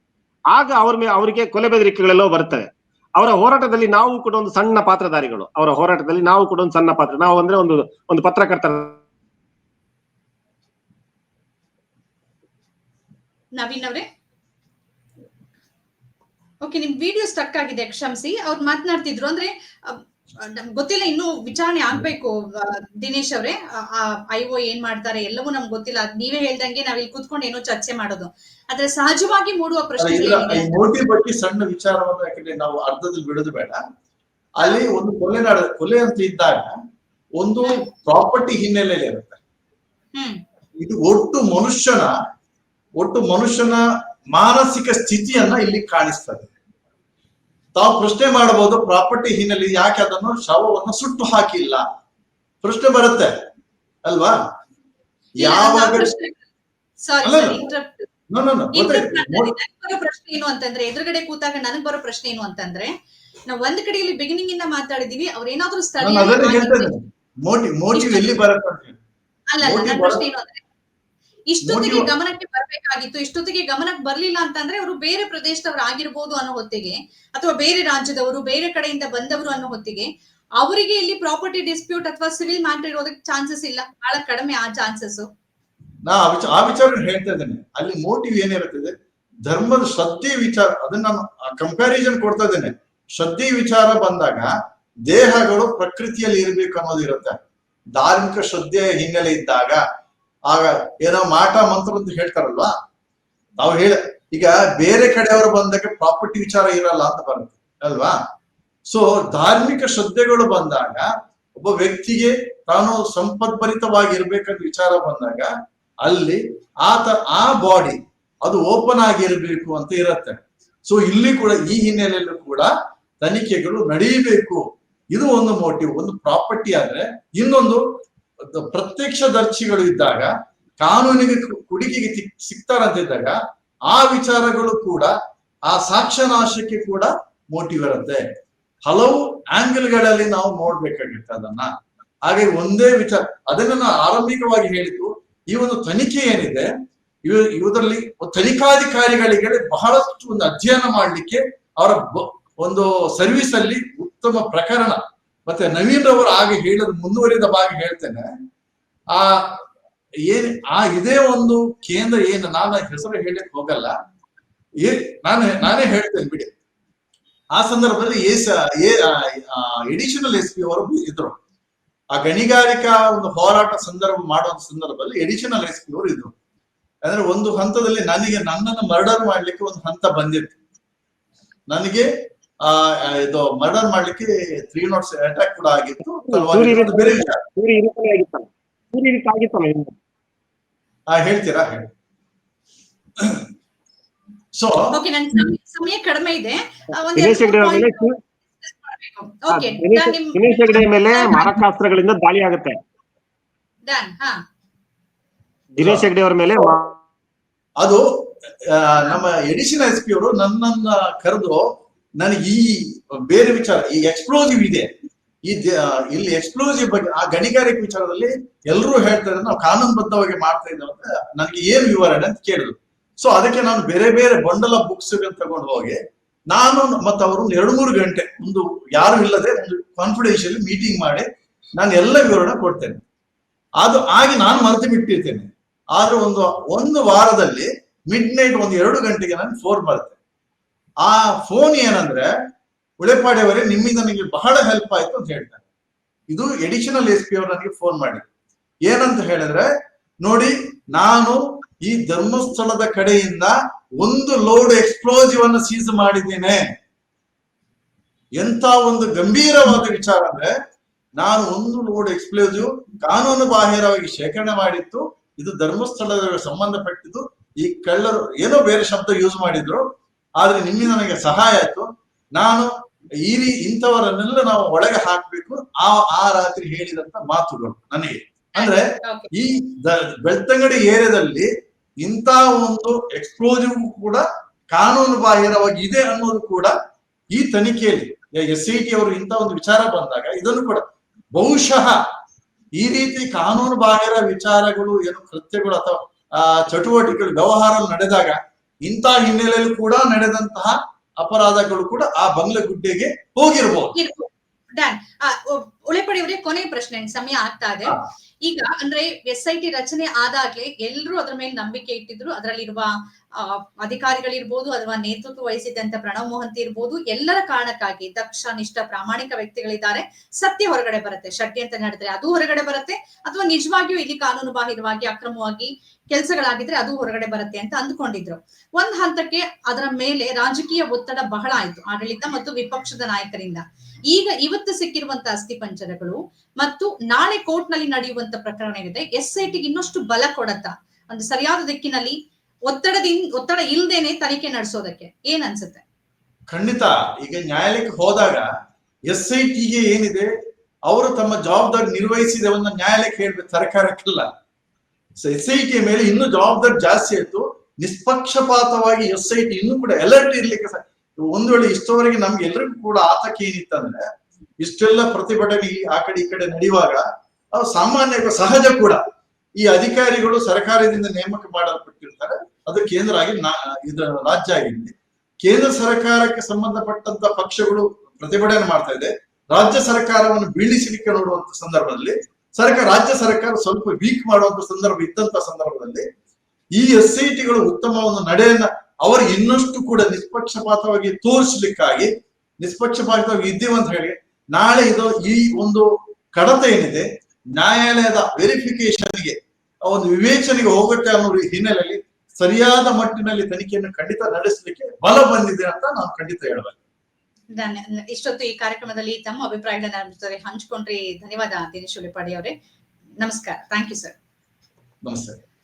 ಆಗ ಅವ್ರ ಮೇಲೆ ಅವರಿಗೆ ಕೊಲೆ ಬೆದರಿಕೆಗಳೆಲ್ಲೋ ಬರ್ತವೆ ಅವರ ಹೋರಾಟದಲ್ಲಿ ನಾವು ಕೂಡ ಒಂದು ಸಣ್ಣ ಪಾತ್ರಧಾರಿಗಳು. ಅವರ ಹೋರಾಟದಲ್ಲಿ ನಾವು ಕೂಡ ಒಂದು ಸಣ್ಣ ಪಾತ್ರ ನಾವು ಅಂದ್ರೆ ಒಂದು ಒಂದು ಪತ್ರಕರ್ತರ ನವೀನ್ ಅವರೇ? ಓಕೆ ನಿಮ್ ವಿಡಿಯೋ ಸ್ಟಕ್ ಆಗಿದೆ, ಕ್ಷಮಿಸಿ. ಅವ್ರು ಮಾತನಾಡ್ತಿದ್ರು. ಅಂದ್ರೆ ನಮ್ಗ್ ಗೊತ್ತಿಲ್ಲ ಇನ್ನು ವಿಚಾರಣೆ ಆಗ್ಬೇಕು ದಿನೇಶ್ ಅವರೇ. ಐ ಒ ಏನ್ ಮಾಡ್ತಾರೆ ಎಲ್ಲವೂ ನಮ್ಗೆ ಗೊತ್ತಿಲ್ಲ. ಅದ್ ನೀವೇ ಹೇಳ್ದಂಗೆ ನಾವ್ ಇಲ್ಲಿ ಕುತ್ಕೊಂಡು ಏನೋ ಚರ್ಚೆ ಮಾಡೋದು. ಆದ್ರೆ ಸಹಜವಾಗಿ ಮೂಡುವ ಪ್ರಶ್ನೆ ಮೋಟಿ ಬಗ್ಗೆ ಸಣ್ಣ ವಿಚಾರವನ್ನು ಯಾಕಂದ್ರೆ ನಾವು ಅರ್ಧದಲ್ಲಿ ಬಿಡೋದು ಬೇಡ. ಅಲ್ಲಿ ಒಂದು ಕೊಲೆ ನಡ ಕೊಲೆ ಅಂತ ಇದ್ದಾಗ ಒಂದು ಪ್ರಾಪರ್ಟಿ ಹಿನ್ನೆಲೆಯಲ್ಲಿ ಇರುತ್ತೆ. ಇದು ಒಟ್ಟು ಮನುಷ್ಯನ ಒಟ್ಟು ಮನುಷ್ಯನ ಮಾನಸಿಕ ಸ್ಥಿತಿಯನ್ನ ಇಲ್ಲಿ ಕಾಣಿಸ್ತದೆ. ತಾವು ಪ್ರಶ್ನೆ ಮಾಡಬಹುದು ಪ್ರಾಪರ್ಟಿ ಹಿನ್ನೆಲೆ ಯಾಕೆ ಅದನ್ನು ಶವವನ್ನು ಸುಟ್ಟು ಹಾಕಿಲ್ಲ? ಪ್ರಶ್ನೆ ಬರುತ್ತೆ ಅಲ್ವಾ? ಯಾವಾಗ ಪ್ರಶ್ನೆ ಏನು ಅಂತಂದ್ರೆ ಎದುರುಗಡೆ ಕೂತಾಗ ನನಗ್ ಬರೋ ಪ್ರಶ್ನೆ ಏನು ಅಂತಂದ್ರೆ ನಾವ್ ಒಂದ್ ಕಡೆಯಲ್ಲಿ ಬಿಗಿನಿಂಗ್ ಇಂದ ಮಾತಾಡಿದೀವಿ ಅವ್ರ ಏನಾದ್ರೂ ಸ್ಥಳೀಯ ಅಲ್ಲ ಅಲ್ಲ ನನ್ನ ಪ್ರಶ್ನೆ ಏನು ಅಂದ್ರೆ ಇಷ್ಟೊತ್ತಿಗೆ ಗಮನಕ್ಕೆ ಬರ್ಬೇಕಾಗಿತ್ತು. ಇಷ್ಟೊತ್ತಿಗೆ ಗಮನಕ್ಕೆ ಬರ್ಲಿಲ್ಲ ಅಂತಂದ್ರೆ ಅವರು ಬೇರೆ ಪ್ರದೇಶದವರು ಆಗಿರ್ಬೋದು ಅನ್ನೋ ಹೊತ್ತಿಗೆ ಅಥವಾ ಬೇರೆ ರಾಜ್ಯದವರು ಬೇರೆ ಕಡೆಯಿಂದ ಬಂದವರು ಅನ್ನೋ ಹೊತ್ತಿಗೆ ಅವರಿಗೆ ಇಲ್ಲಿ ಪ್ರಾಪರ್ಟಿ ಡಿಸ್ಪ್ಯೂಟ್ ಅಥವಾ ಸಿವಿಲ್ ಮ್ಯಾಟರ್ ಇರೋದಕ್ಕೆ ಚಾನ್ಸಸ್ ಇಲ್ಲ. ಬಹಳ ಕಡಿಮೆ ಆ ಚಾನ್ಸಸ್ ನಾ ಆ ವಿಚಾರ ಹೇಳ್ತಾ ಇದ್ದೇನೆ. ಅಲ್ಲಿ ಮೋಟಿವ್ ಏನಿರುತ್ತದೆ? ಧರ್ಮದ ಶ್ರದ್ಧೆ ವಿಚಾರ ಅದನ್ನ ನಾನು ಕಂಪ್ಯಾರಿಸನ್ ಕೊಡ್ತಾ ಇದ್ದೇನೆ. ಶ್ರದ್ಧೆ ವಿಚಾರ ಬಂದಾಗ ದೇಹಗಳು ಪ್ರಕೃತಿಯಲ್ಲಿ ಇರಬೇಕು ಅನ್ನೋದು ಇರುತ್ತೆ. ಧಾರ್ಮಿಕ ಶ್ರದ್ಧೆಯ ಹಿನ್ನೆಲೆ ಇದ್ದಾಗ ಆಗ ಏನೋ ಮಾಟ ಮಂತ್ರ ಅಂತ ಹೇಳ್ತಾರಲ್ವಾ? ನಾವು ಹೇಳ, ಈಗ ಬೇರೆ ಕಡೆಯವರು ಬಂದಾಗ ಪ್ರಾಪರ್ಟಿ ವಿಚಾರ ಇರಲ್ಲ ಅಂತ ಬರುತ್ತೆ, ಅಲ್ವಾ? ಸೊ ಧಾರ್ಮಿಕ ಶ್ರದ್ಧೆಗಳು ಬಂದಾಗ, ಒಬ್ಬ ವ್ಯಕ್ತಿಗೆ ತಾನು ಸಂಪದ್ಭರಿತವಾಗಿರ್ಬೇಕಂತ ವಿಚಾರ ಬಂದಾಗ, ಅಲ್ಲಿ ಆತ ಆ ಬಾಡಿ ಅದು ಓಪನ್ ಆಗಿರಬೇಕು ಅಂತ ಇರತ್ತೆ. ಸೊ ಇಲ್ಲಿ ಕೂಡ ಈ ಹಿನ್ನೆಲೆಯಲ್ಲೂ ಕೂಡ ತನಿಖೆಗಳು ನಡೀಬೇಕು. ಇದು ಒಂದು ಮೋಟಿವ್ ಒಂದು ಪ್ರಾಪರ್ಟಿ ಆದ್ರೆ ಇನ್ನೊಂದು ಪ್ರತ್ಯಕ್ಷದರ್ಶಿಗಳು ಇದ್ದಾಗ, ಕಾನೂನಿಗೆ ಕುಡಿಕೆಗೆ ಸಿಗ್ತಾರಂತಿದ್ದಾಗ ಆ ವಿಚಾರಗಳು ಕೂಡ, ಆ ಸಾಕ್ಷ್ಯನಾಶಕ್ಕೆ ಕೂಡ ಮೋಟಿವ್ ಇರುತ್ತೆ ಹಲವು ಆಂಗಲ್ಗಳಲ್ಲಿ ನಾವು ನೋಡ್ಬೇಕಾಗಿತ್ತು ಅದನ್ನ. ಹಾಗೆ ಒಂದೇ ವಿಚಾರ, ಅದನ್ನ ನಾನು ಆರಂಭಿಕವಾಗಿ ಹೇಳಿದ್ದು, ಈ ಒಂದು ತನಿಖೆ ಏನಿದೆ, ಇವ ಇವರಲ್ಲಿ ತನಿಖಾಧಿಕಾರಿಗಳಿಗೆ ಬಹಳಷ್ಟು ಒಂದು ಅಧ್ಯಯನ ಮಾಡ್ಲಿಕ್ಕೆ ಅವರ ಒಂದು ಸರ್ವಿಸ್ ಅಲ್ಲಿ ಉತ್ತಮ ಪ್ರಕರಣ ಮತ್ತೆ ನವೀನ್ ರವರು ಹಾಗೆ ಹೇಳಿದ ಮುಂದುವರಿದ ಭಾಗ ಹೇಳ್ತೇನೆ. ಆ, ಏನ್, ಆ ಇದೇ ಒಂದು ಕೇಂದ್ರ ಏನು, ನಾನು ಹೆಸರು ಹೇಳಕ್ ಹೋಗಲ್ಲ. ಏ, ನಾನು, ನಾನೇ ಹೇಳ್ತೇನೆ, ಬಿಡಿ. ಆ ಸಂದರ್ಭದಲ್ಲಿ ಎಸ್ ಎಡಿಷನಲ್ ಎಸ್ ಪಿ ಅವರು ಇದ್ರು. ಆ ಗಣಿಗಾರಿಕಾ ಒಂದು ಹೋರಾಟ ಸಂದರ್ಭ ಮಾಡುವ ಸಂದರ್ಭದಲ್ಲಿ ಎಡಿಷನಲ್ ಎಸ್ ಪಿ ಅವರು ಇದ್ರು. ಅಂದ್ರೆ ಒಂದು ಹಂತದಲ್ಲಿ ನನಗೆ ನನ್ನನ್ನು ಮರ್ಡರ್ ಮಾಡ್ಲಿಕ್ಕೆ ಒಂದು ಹಂತ ಬಂದಿತ್ತು. ನನಗೆ ಆ ಇದು ಮರ್ಡರ್ ಮಾಡ್ಲಿಕ್ಕೆ ತ್ರೀ ನಾಟ್ಸ್ ಅಟ್ಯಾಕ್ ಕೂಡ ಆಗಿತ್ತು. ಹೇಳ್ತೀರಾ? ಹೇಳಿ ಸೊ ಸಮಯ- ಕಡಿಮೆ ಇದೆ. ದಿನೇಶ್ ಹೆಗ್ಡೆ ಮೇಲೆ ಮಾರಕಾಸ್ತ್ರಗಳಿಂದ ದಾಳಿ ಆಗುತ್ತೆ. ದಿನೇಶ್ ಹೆಗ್ಡೆ ಅವರ ಮೇಲೆ ಅದು ನಮ್ಮ ಎಡಿಷನ್ ಎಸ್ ಪಿ ಅವರು ನನ್ನನ್ನ ಕರೆದು ನನಗೆ ಈ ಬೇರೆ ವಿಚಾರ, ಈ ಎಕ್ಸ್ಪ್ಲೋಸಿವ್ ಇದೆ. ಈ ಇಲ್ಲಿ ಎಕ್ಸ್ಪ್ಲೋಸಿವ್ ಬಗ್ಗೆ, ಆ ಗಣಿಗಾರಿಕೆ ವಿಚಾರದಲ್ಲಿ ಎಲ್ಲರೂ ಹೇಳ್ತಾರೆ, ನಾವು ಕಾನೂನುಬದ್ಧವಾಗಿ ಮಾಡ್ತಾ ಇದ್ದೇವೆ ಅಂತ ನನಗೆ ಏನು ವಿವರಣೆ ಅಂತ ಕೇಳಿದ್ರು. ಸೊ ಅದಕ್ಕೆ ನಾನು ಬೇರೆ ಬೇರೆ ಬಂಡಲ ಬುಕ್ಸ್ ತಗೊಂಡು ಹೋಗಿ, ನಾನು ಮತ್ತೆ ಅವರು ಎರಡು ಮೂರು ಗಂಟೆ, ಒಂದು ಯಾರು ಇಲ್ಲದೆ ಒಂದು ಕಾನ್ಫಿಡೆನ್ಷಿಯಲ್ ಮೀಟಿಂಗ್ ಮಾಡಿ ನಾನು ಎಲ್ಲ ವಿವರಣೆ ಕೊಡ್ತೇನೆ. ಅದು ಆಗಿ ನಾನು ಮರೆತು ಬಿಟ್ಟಿರ್ತೇನೆ. ಆದ್ರೆ ಒಂದು ಒಂದು ವಾರದಲ್ಲಿ ಮಿಡ್ ನೈಟ್ ಒಂದು ಎರಡು ಗಂಟೆಗೆ ನಾನು ಫೋನ್ ಬರುತ್ತೆ ಆ ಫೋನ್ ಏನಂದ್ರೆ, ಉಳೆಪಾಡೆಯವರೇ, ನಿಮ್ಮಿಂದ ನನಗೆ ಬಹಳ ಹೆಲ್ಪ್ ಆಯ್ತು ಅಂತ ಹೇಳ್ತಾರೆ. ಇದು ಎಡಿಷನಲ್ ಎಸ್ ಪಿ ಅವರು ನನಗೆ ಫೋನ್ ಮಾಡಿ. ಏನಂತ ಹೇಳಿದ್ರೆ, ನೋಡಿ, ನಾನು ಈ ಧರ್ಮಸ್ಥಳದ ಕಡೆಯಿಂದ ಒಂದು ಲೋಡ್ ಎಕ್ಸ್ಪ್ಲೋಸಿವ್ ಅನ್ನು ಸೀಸ್ ಮಾಡಿದ್ದೇನೆ. ಎಂತ ಒಂದು ಗಂಭೀರವಾದ ವಿಚಾರ ಅಂದ್ರೆ, ನಾನು ಒಂದು ಲೋಡ್ ಎಕ್ಸ್ಪ್ಲೋಸಿವ್ ಕಾನೂನು ಬಾಹಿರವಾಗಿ ಶೇಖರಣೆ ಮಾಡಿತ್ತು. ಇದು ಧರ್ಮಸ್ಥಳದ ಸಂಬಂಧಪಟ್ಟಿದ್ದು. ಈ ಕಳ್ಳರು ಏನೋ ಬೇರೆ ಶಬ್ದ ಯೂಸ್ ಮಾಡಿದ್ರು. ಆದ್ರೆ ನಿಮ್ಮಿಂದ ನನಗೆ ಸಹಾಯ ಆಯ್ತು. ನಾನು ಈ ರೀ ಇಂಥವರನ್ನೆಲ್ಲ ನಾವು ಒಳಗೆ ಹಾಕ್ಬೇಕು ಆ ಆ ರಾತ್ರಿ ಹೇಳಿದಂತ ಮಾತುಗಳು ನನಗೆ. ಅಂದ್ರೆ ಈ ಬೆಳ್ತಂಗಡಿ ಏರಿಯಾದಲ್ಲಿ ಇಂಥ ಒಂದು ಎಕ್ಸ್ಪ್ಲೋಸಿವ್ ಕೂಡ ಕಾನೂನು ಬಾಹಿರವಾಗಿ ಇದೆ ಅನ್ನೋದು ಕೂಡ ಈ ತನಿಖೆಯಲ್ಲಿ ಎಸ್ ಐ ಟಿ ಅವರು ಇಂಥ ಒಂದು ವಿಚಾರ ಬಂದಾಗ ಇದನ್ನು ಕೂಡ ಬಹುಶಃ ಈ ರೀತಿ ಕಾನೂನು ಬಾಹಿರ ವಿಚಾರಗಳು ಏನು ಕೃತ್ಯಗಳು ಅಥವಾ ಆ, ಚಟುವಟಿಕೆಗಳು ವ್ಯವಹಾರ ನಡೆದಾಗ ಇಂಥ ಹಿನ್ನೆಲೆಯಲ್ಲಿ ಕೂಡ ನಡೆದಂತಹ ಅಪರಾಧಗಳು ಕೂಡ ಆ ಬಂಗ್ಲೆಗುಡ್ಡೆಗೆ ಹೋಗಿರಬಹುದು ಡನ್ ಉಳೆಪಡಿಯವರೇ ಕೊನೆ ಪ್ರಶ್ನೆ ಸಮಯ ಆಗ್ತಾ ಇದೆ. ಈಗ ಅಂದ್ರೆ ಎಸ್ ಐ ಟಿ ರಚನೆ ಆದಾಗ್ಲೇ ಎಲ್ರು ಅದ್ರ ಮೇಲೆ ನಂಬಿಕೆ ಇಟ್ಟಿದ್ರು. ಅದರಲ್ಲಿರುವ ಅಧಿಕಾರಿಗಳಿರ್ಬೋದು ಅಥವಾ ನೇತೃತ್ವ ವಹಿಸಿದಂತ ಪ್ರಣವ್ ಮೊಹಂತಿ ಇರ್ಬೋದು ಎಲ್ಲರ ಕಾರಣಕ್ಕಾಗಿ ದಕ್ಷ ನಿಷ್ಠ ಪ್ರಾಮಾಣಿಕ ವ್ಯಕ್ತಿಗಳಿದ್ದಾರೆ. ಸತ್ಯ ಹೊರಗಡೆ ಬರುತ್ತೆ. ಷಡ್ಯಂತ್ರ ನಡೆದ್ರೆ ಅದು ಹೊರಗಡೆ ಬರುತ್ತೆ. ಅಥವಾ ನಿಜವಾಗಿಯೂ ಇಲ್ಲಿ ಕಾನೂನು ಬಾಹಿರವಾಗಿ ಅಕ್ರಮವಾಗಿ ಕೆಲಸಗಳಾಗಿದ್ರೆ ಅದು ಹೊರಗಡೆ ಬರುತ್ತೆ ಅಂತ ಅಂದ್ಕೊಂಡಿದ್ರು. ಒಂದ್ ಹಂತಕ್ಕೆ ಅದರ ಮೇಲೆ ರಾಜಕೀಯ ಒತ್ತಡ ಬಹಳ ಆಯ್ತು, ಆಡಳಿತ ಮತ್ತು ವಿಪಕ್ಷದ ನಾಯಕರಿಂದ. ಈಗ ಇವತ್ತು ಸಿಕ್ಕಿರುವಂತ ಅಸ್ಥಿಪಂಜರಗಳು ಮತ್ತು ನಾಳೆ ಕೋರ್ಟ್ನಲ್ಲಿ ನಡೆಯುವಂತ ಪ್ರಕರಣ ಏನಿದೆ ಎಸ್ ಐ ಟಿಗೆ ಇನ್ನಷ್ಟು ಬಲ ಕೊಡತ್ತ? ಒಂದು ಸರಿಯಾದ ದಿಕ್ಕಿನಲ್ಲಿ ಒತ್ತಡದಿಂದ ಒತ್ತಡ ಇಲ್ದೇನೆ ತನಿಖೆ ನಡೆಸೋದಕ್ಕೆ ಏನ್ ಅನ್ಸುತ್ತೆ? ಖಂಡಿತ. ಈಗ ನ್ಯಾಯಾಲಯಕ್ಕೆ ಹೋದಾಗ ಎಸ್ ಐ ಟಿಗೆ ಏನಿದೆ? ಅವರು ತಮ್ಮ ಜವಾಬ್ದಾರಿ ನಿರ್ವಹಿಸಿದೆ ಒಂದು ನ್ಯಾಯಾಲಯಕ್ಕೆ ಹೇಳ್ಬೇಕು. ಸರ್ಕಾರಕ್ಕೆಲ್ಲ. ಎಸ್ ಐ ಟಿ ಮೇಲೆ ಇನ್ನೂ ಜವಾಬ್ದಾರಿ ಜಾಸ್ತಿ ಆಯ್ತು. ನಿಷ್ಪಕ್ಷಪಾತವಾಗಿ ಎಸ್ ಐ ಟಿ ಇನ್ನೂ ಕೂಡ ಅಲರ್ಟ್ ಇರ್ಲಿಕ್ಕೆ ಒಂದು ವೇಳೆ ಇಷ್ಟವರೆಗೆ ನಮ್ಗೆ ಎಲ್ರಿಗೂ ಕೂಡ ಆತಂಕ ಏನಿತ್ತಂದ್ರೆ ಇಷ್ಟೆಲ್ಲ ಪ್ರತಿಭಟನೆ ಆ ಕಡೆ ಈ ಕಡೆ ನಡೆಯುವಾಗ ಸಾಮಾನ್ಯ ಸಹಜ ಕೂಡ ಈ ಅಧಿಕಾರಿಗಳು ಸರ್ಕಾರದಿಂದ ನೇಮಕ ಮಾಡಲ್ಪಟ್ಟಿರ್ತಾರೆ. ಅದು ಕೇಂದ್ರ ಆಗಿ ನಾ ಇದು ರಾಜ್ಯ ಆಗಿದೆ. ಕೇಂದ್ರ ಸರ್ಕಾರಕ್ಕೆ ಸಂಬಂಧಪಟ್ಟಂತ ಪಕ್ಷಗಳು ಪ್ರತಿಭಟನೆ ಮಾಡ್ತಾ ಇದೆ. ರಾಜ್ಯ ಸರ್ಕಾರವನ್ನು ಬೀಳಿಸಲಿಕ್ಕೆ ನೋಡುವಂತ ಸಂದರ್ಭದಲ್ಲಿ ಸರ್ಕಾರ, ರಾಜ್ಯ ಸರ್ಕಾರ ಸ್ವಲ್ಪ ವೀಕ್ ಮಾಡುವಂತ ಸಂದರ್ಭ, ಇದ್ದಂತ ಸಂದರ್ಭದಲ್ಲಿ ಈ ಎಸ್ ಐ ಟಿಗಳು ಉತ್ತಮ ಒಂದು ನಡೆಯನ್ನ ಅವರು ಇನ್ನಷ್ಟು ಕೂಡ ನಿಷ್ಪಕ್ಷಪಾತವಾಗಿ ತೋರಿಸ್ಲಿಕ್ಕಾಗಿ, ನಿಷ್ಪಕ್ಷಪಾತವಾಗಿ ಇದ್ದೀವಿ ಅಂತ ಹೇಳಿ, ನಾಳೆ ಇದು ಈ ಒಂದು ಕಡತ ಏನಿದೆ, ನ್ಯಾಯಾಲಯದ ವೆರಿಫಿಕೇಶನ್ಗೆ ಒಂದು ವಿವೇಚನೆಗೆ ಹೋಗುತ್ತೆ ಅನ್ನೋ ಹಿನ್ನೆಲೆಯಲ್ಲಿ ಸರಿಯಾದ ಮಟ್ಟಿನಲ್ಲಿ ತನಿಖೆಯನ್ನು ಖಂಡಿತ ನಡೆಸಲಿಕ್ಕೆ ಬಲ ಬಂದಿದೆ ಅಂತ ನಾನು ಖಂಡಿತ ಹೇಳಬೇಕು ಧನ್ಯ- ಇಷ್ಟೊತ್ತು ಈ ಕಾರ್ಯಕ್ರಮದಲ್ಲಿ ತಮ್ಮ ಅಭಿಪ್ರಾಯಗಳನ್ನ ನಮ್ಮ ಜೊತೆ ಹಂಚ್ಕೊಂಡ್ರಿ. ಧನ್ಯವಾದ ದಿನೇಶ್ ಉಳಿಪಾಡಿ ಅವರೇ. ನಮಸ್ಕಾರ. ಥ್ಯಾಂಕ್ ಯು ಸರ್ ನಮಸ್ತೆ.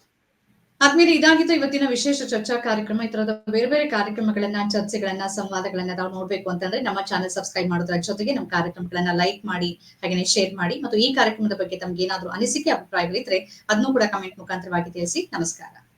ಆದ್ಮೇಲೆ ಇದಾಗಿತ್ತು ಇವತ್ತಿನ ವಿಶೇಷ ಚರ್ಚಾ ಕಾರ್ಯಕ್ರಮ. ಈ ತರದ ಬೇರೆ ಬೇರೆ ಕಾರ್ಯಕ್ರಮಗಳನ್ನ ಚರ್ಚೆಗಳನ್ನ ಸಂವಾದಗಳನ್ನ ನಾವು ನೋಡ್ಬೇಕು ಅಂತಂದ್ರೆ ನಮ್ಮ ಚಾನೆಲ್ ಸಬ್ಸ್ಕ್ರೈಬ್ ಮಾಡೋದ್ರ ಜೊತೆಗೆ ನಮ್ಮ ಕಾರ್ಯಕ್ರಮಗಳನ್ನ ಲೈಕ್ ಮಾಡಿ ಹಾಗೆ ಶೇರ್ ಮಾಡಿ ಮತ್ತು ಈ ಕಾರ್ಯಕ್ರಮದ ಬಗ್ಗೆ ತಮ್ಗೆ ಏನಾದ್ರೂ ಅನಿಸಿಕೆ ಅಭಿಪ್ರಾಯಗಳಿದ್ರೆ ಅದನ್ನು ಕೂಡ ಕಮೆಂಟ್ ಮುಖಾಂತರವಾಗಿ ತಿಳಿಸಿ. ನಮಸ್ಕಾರ.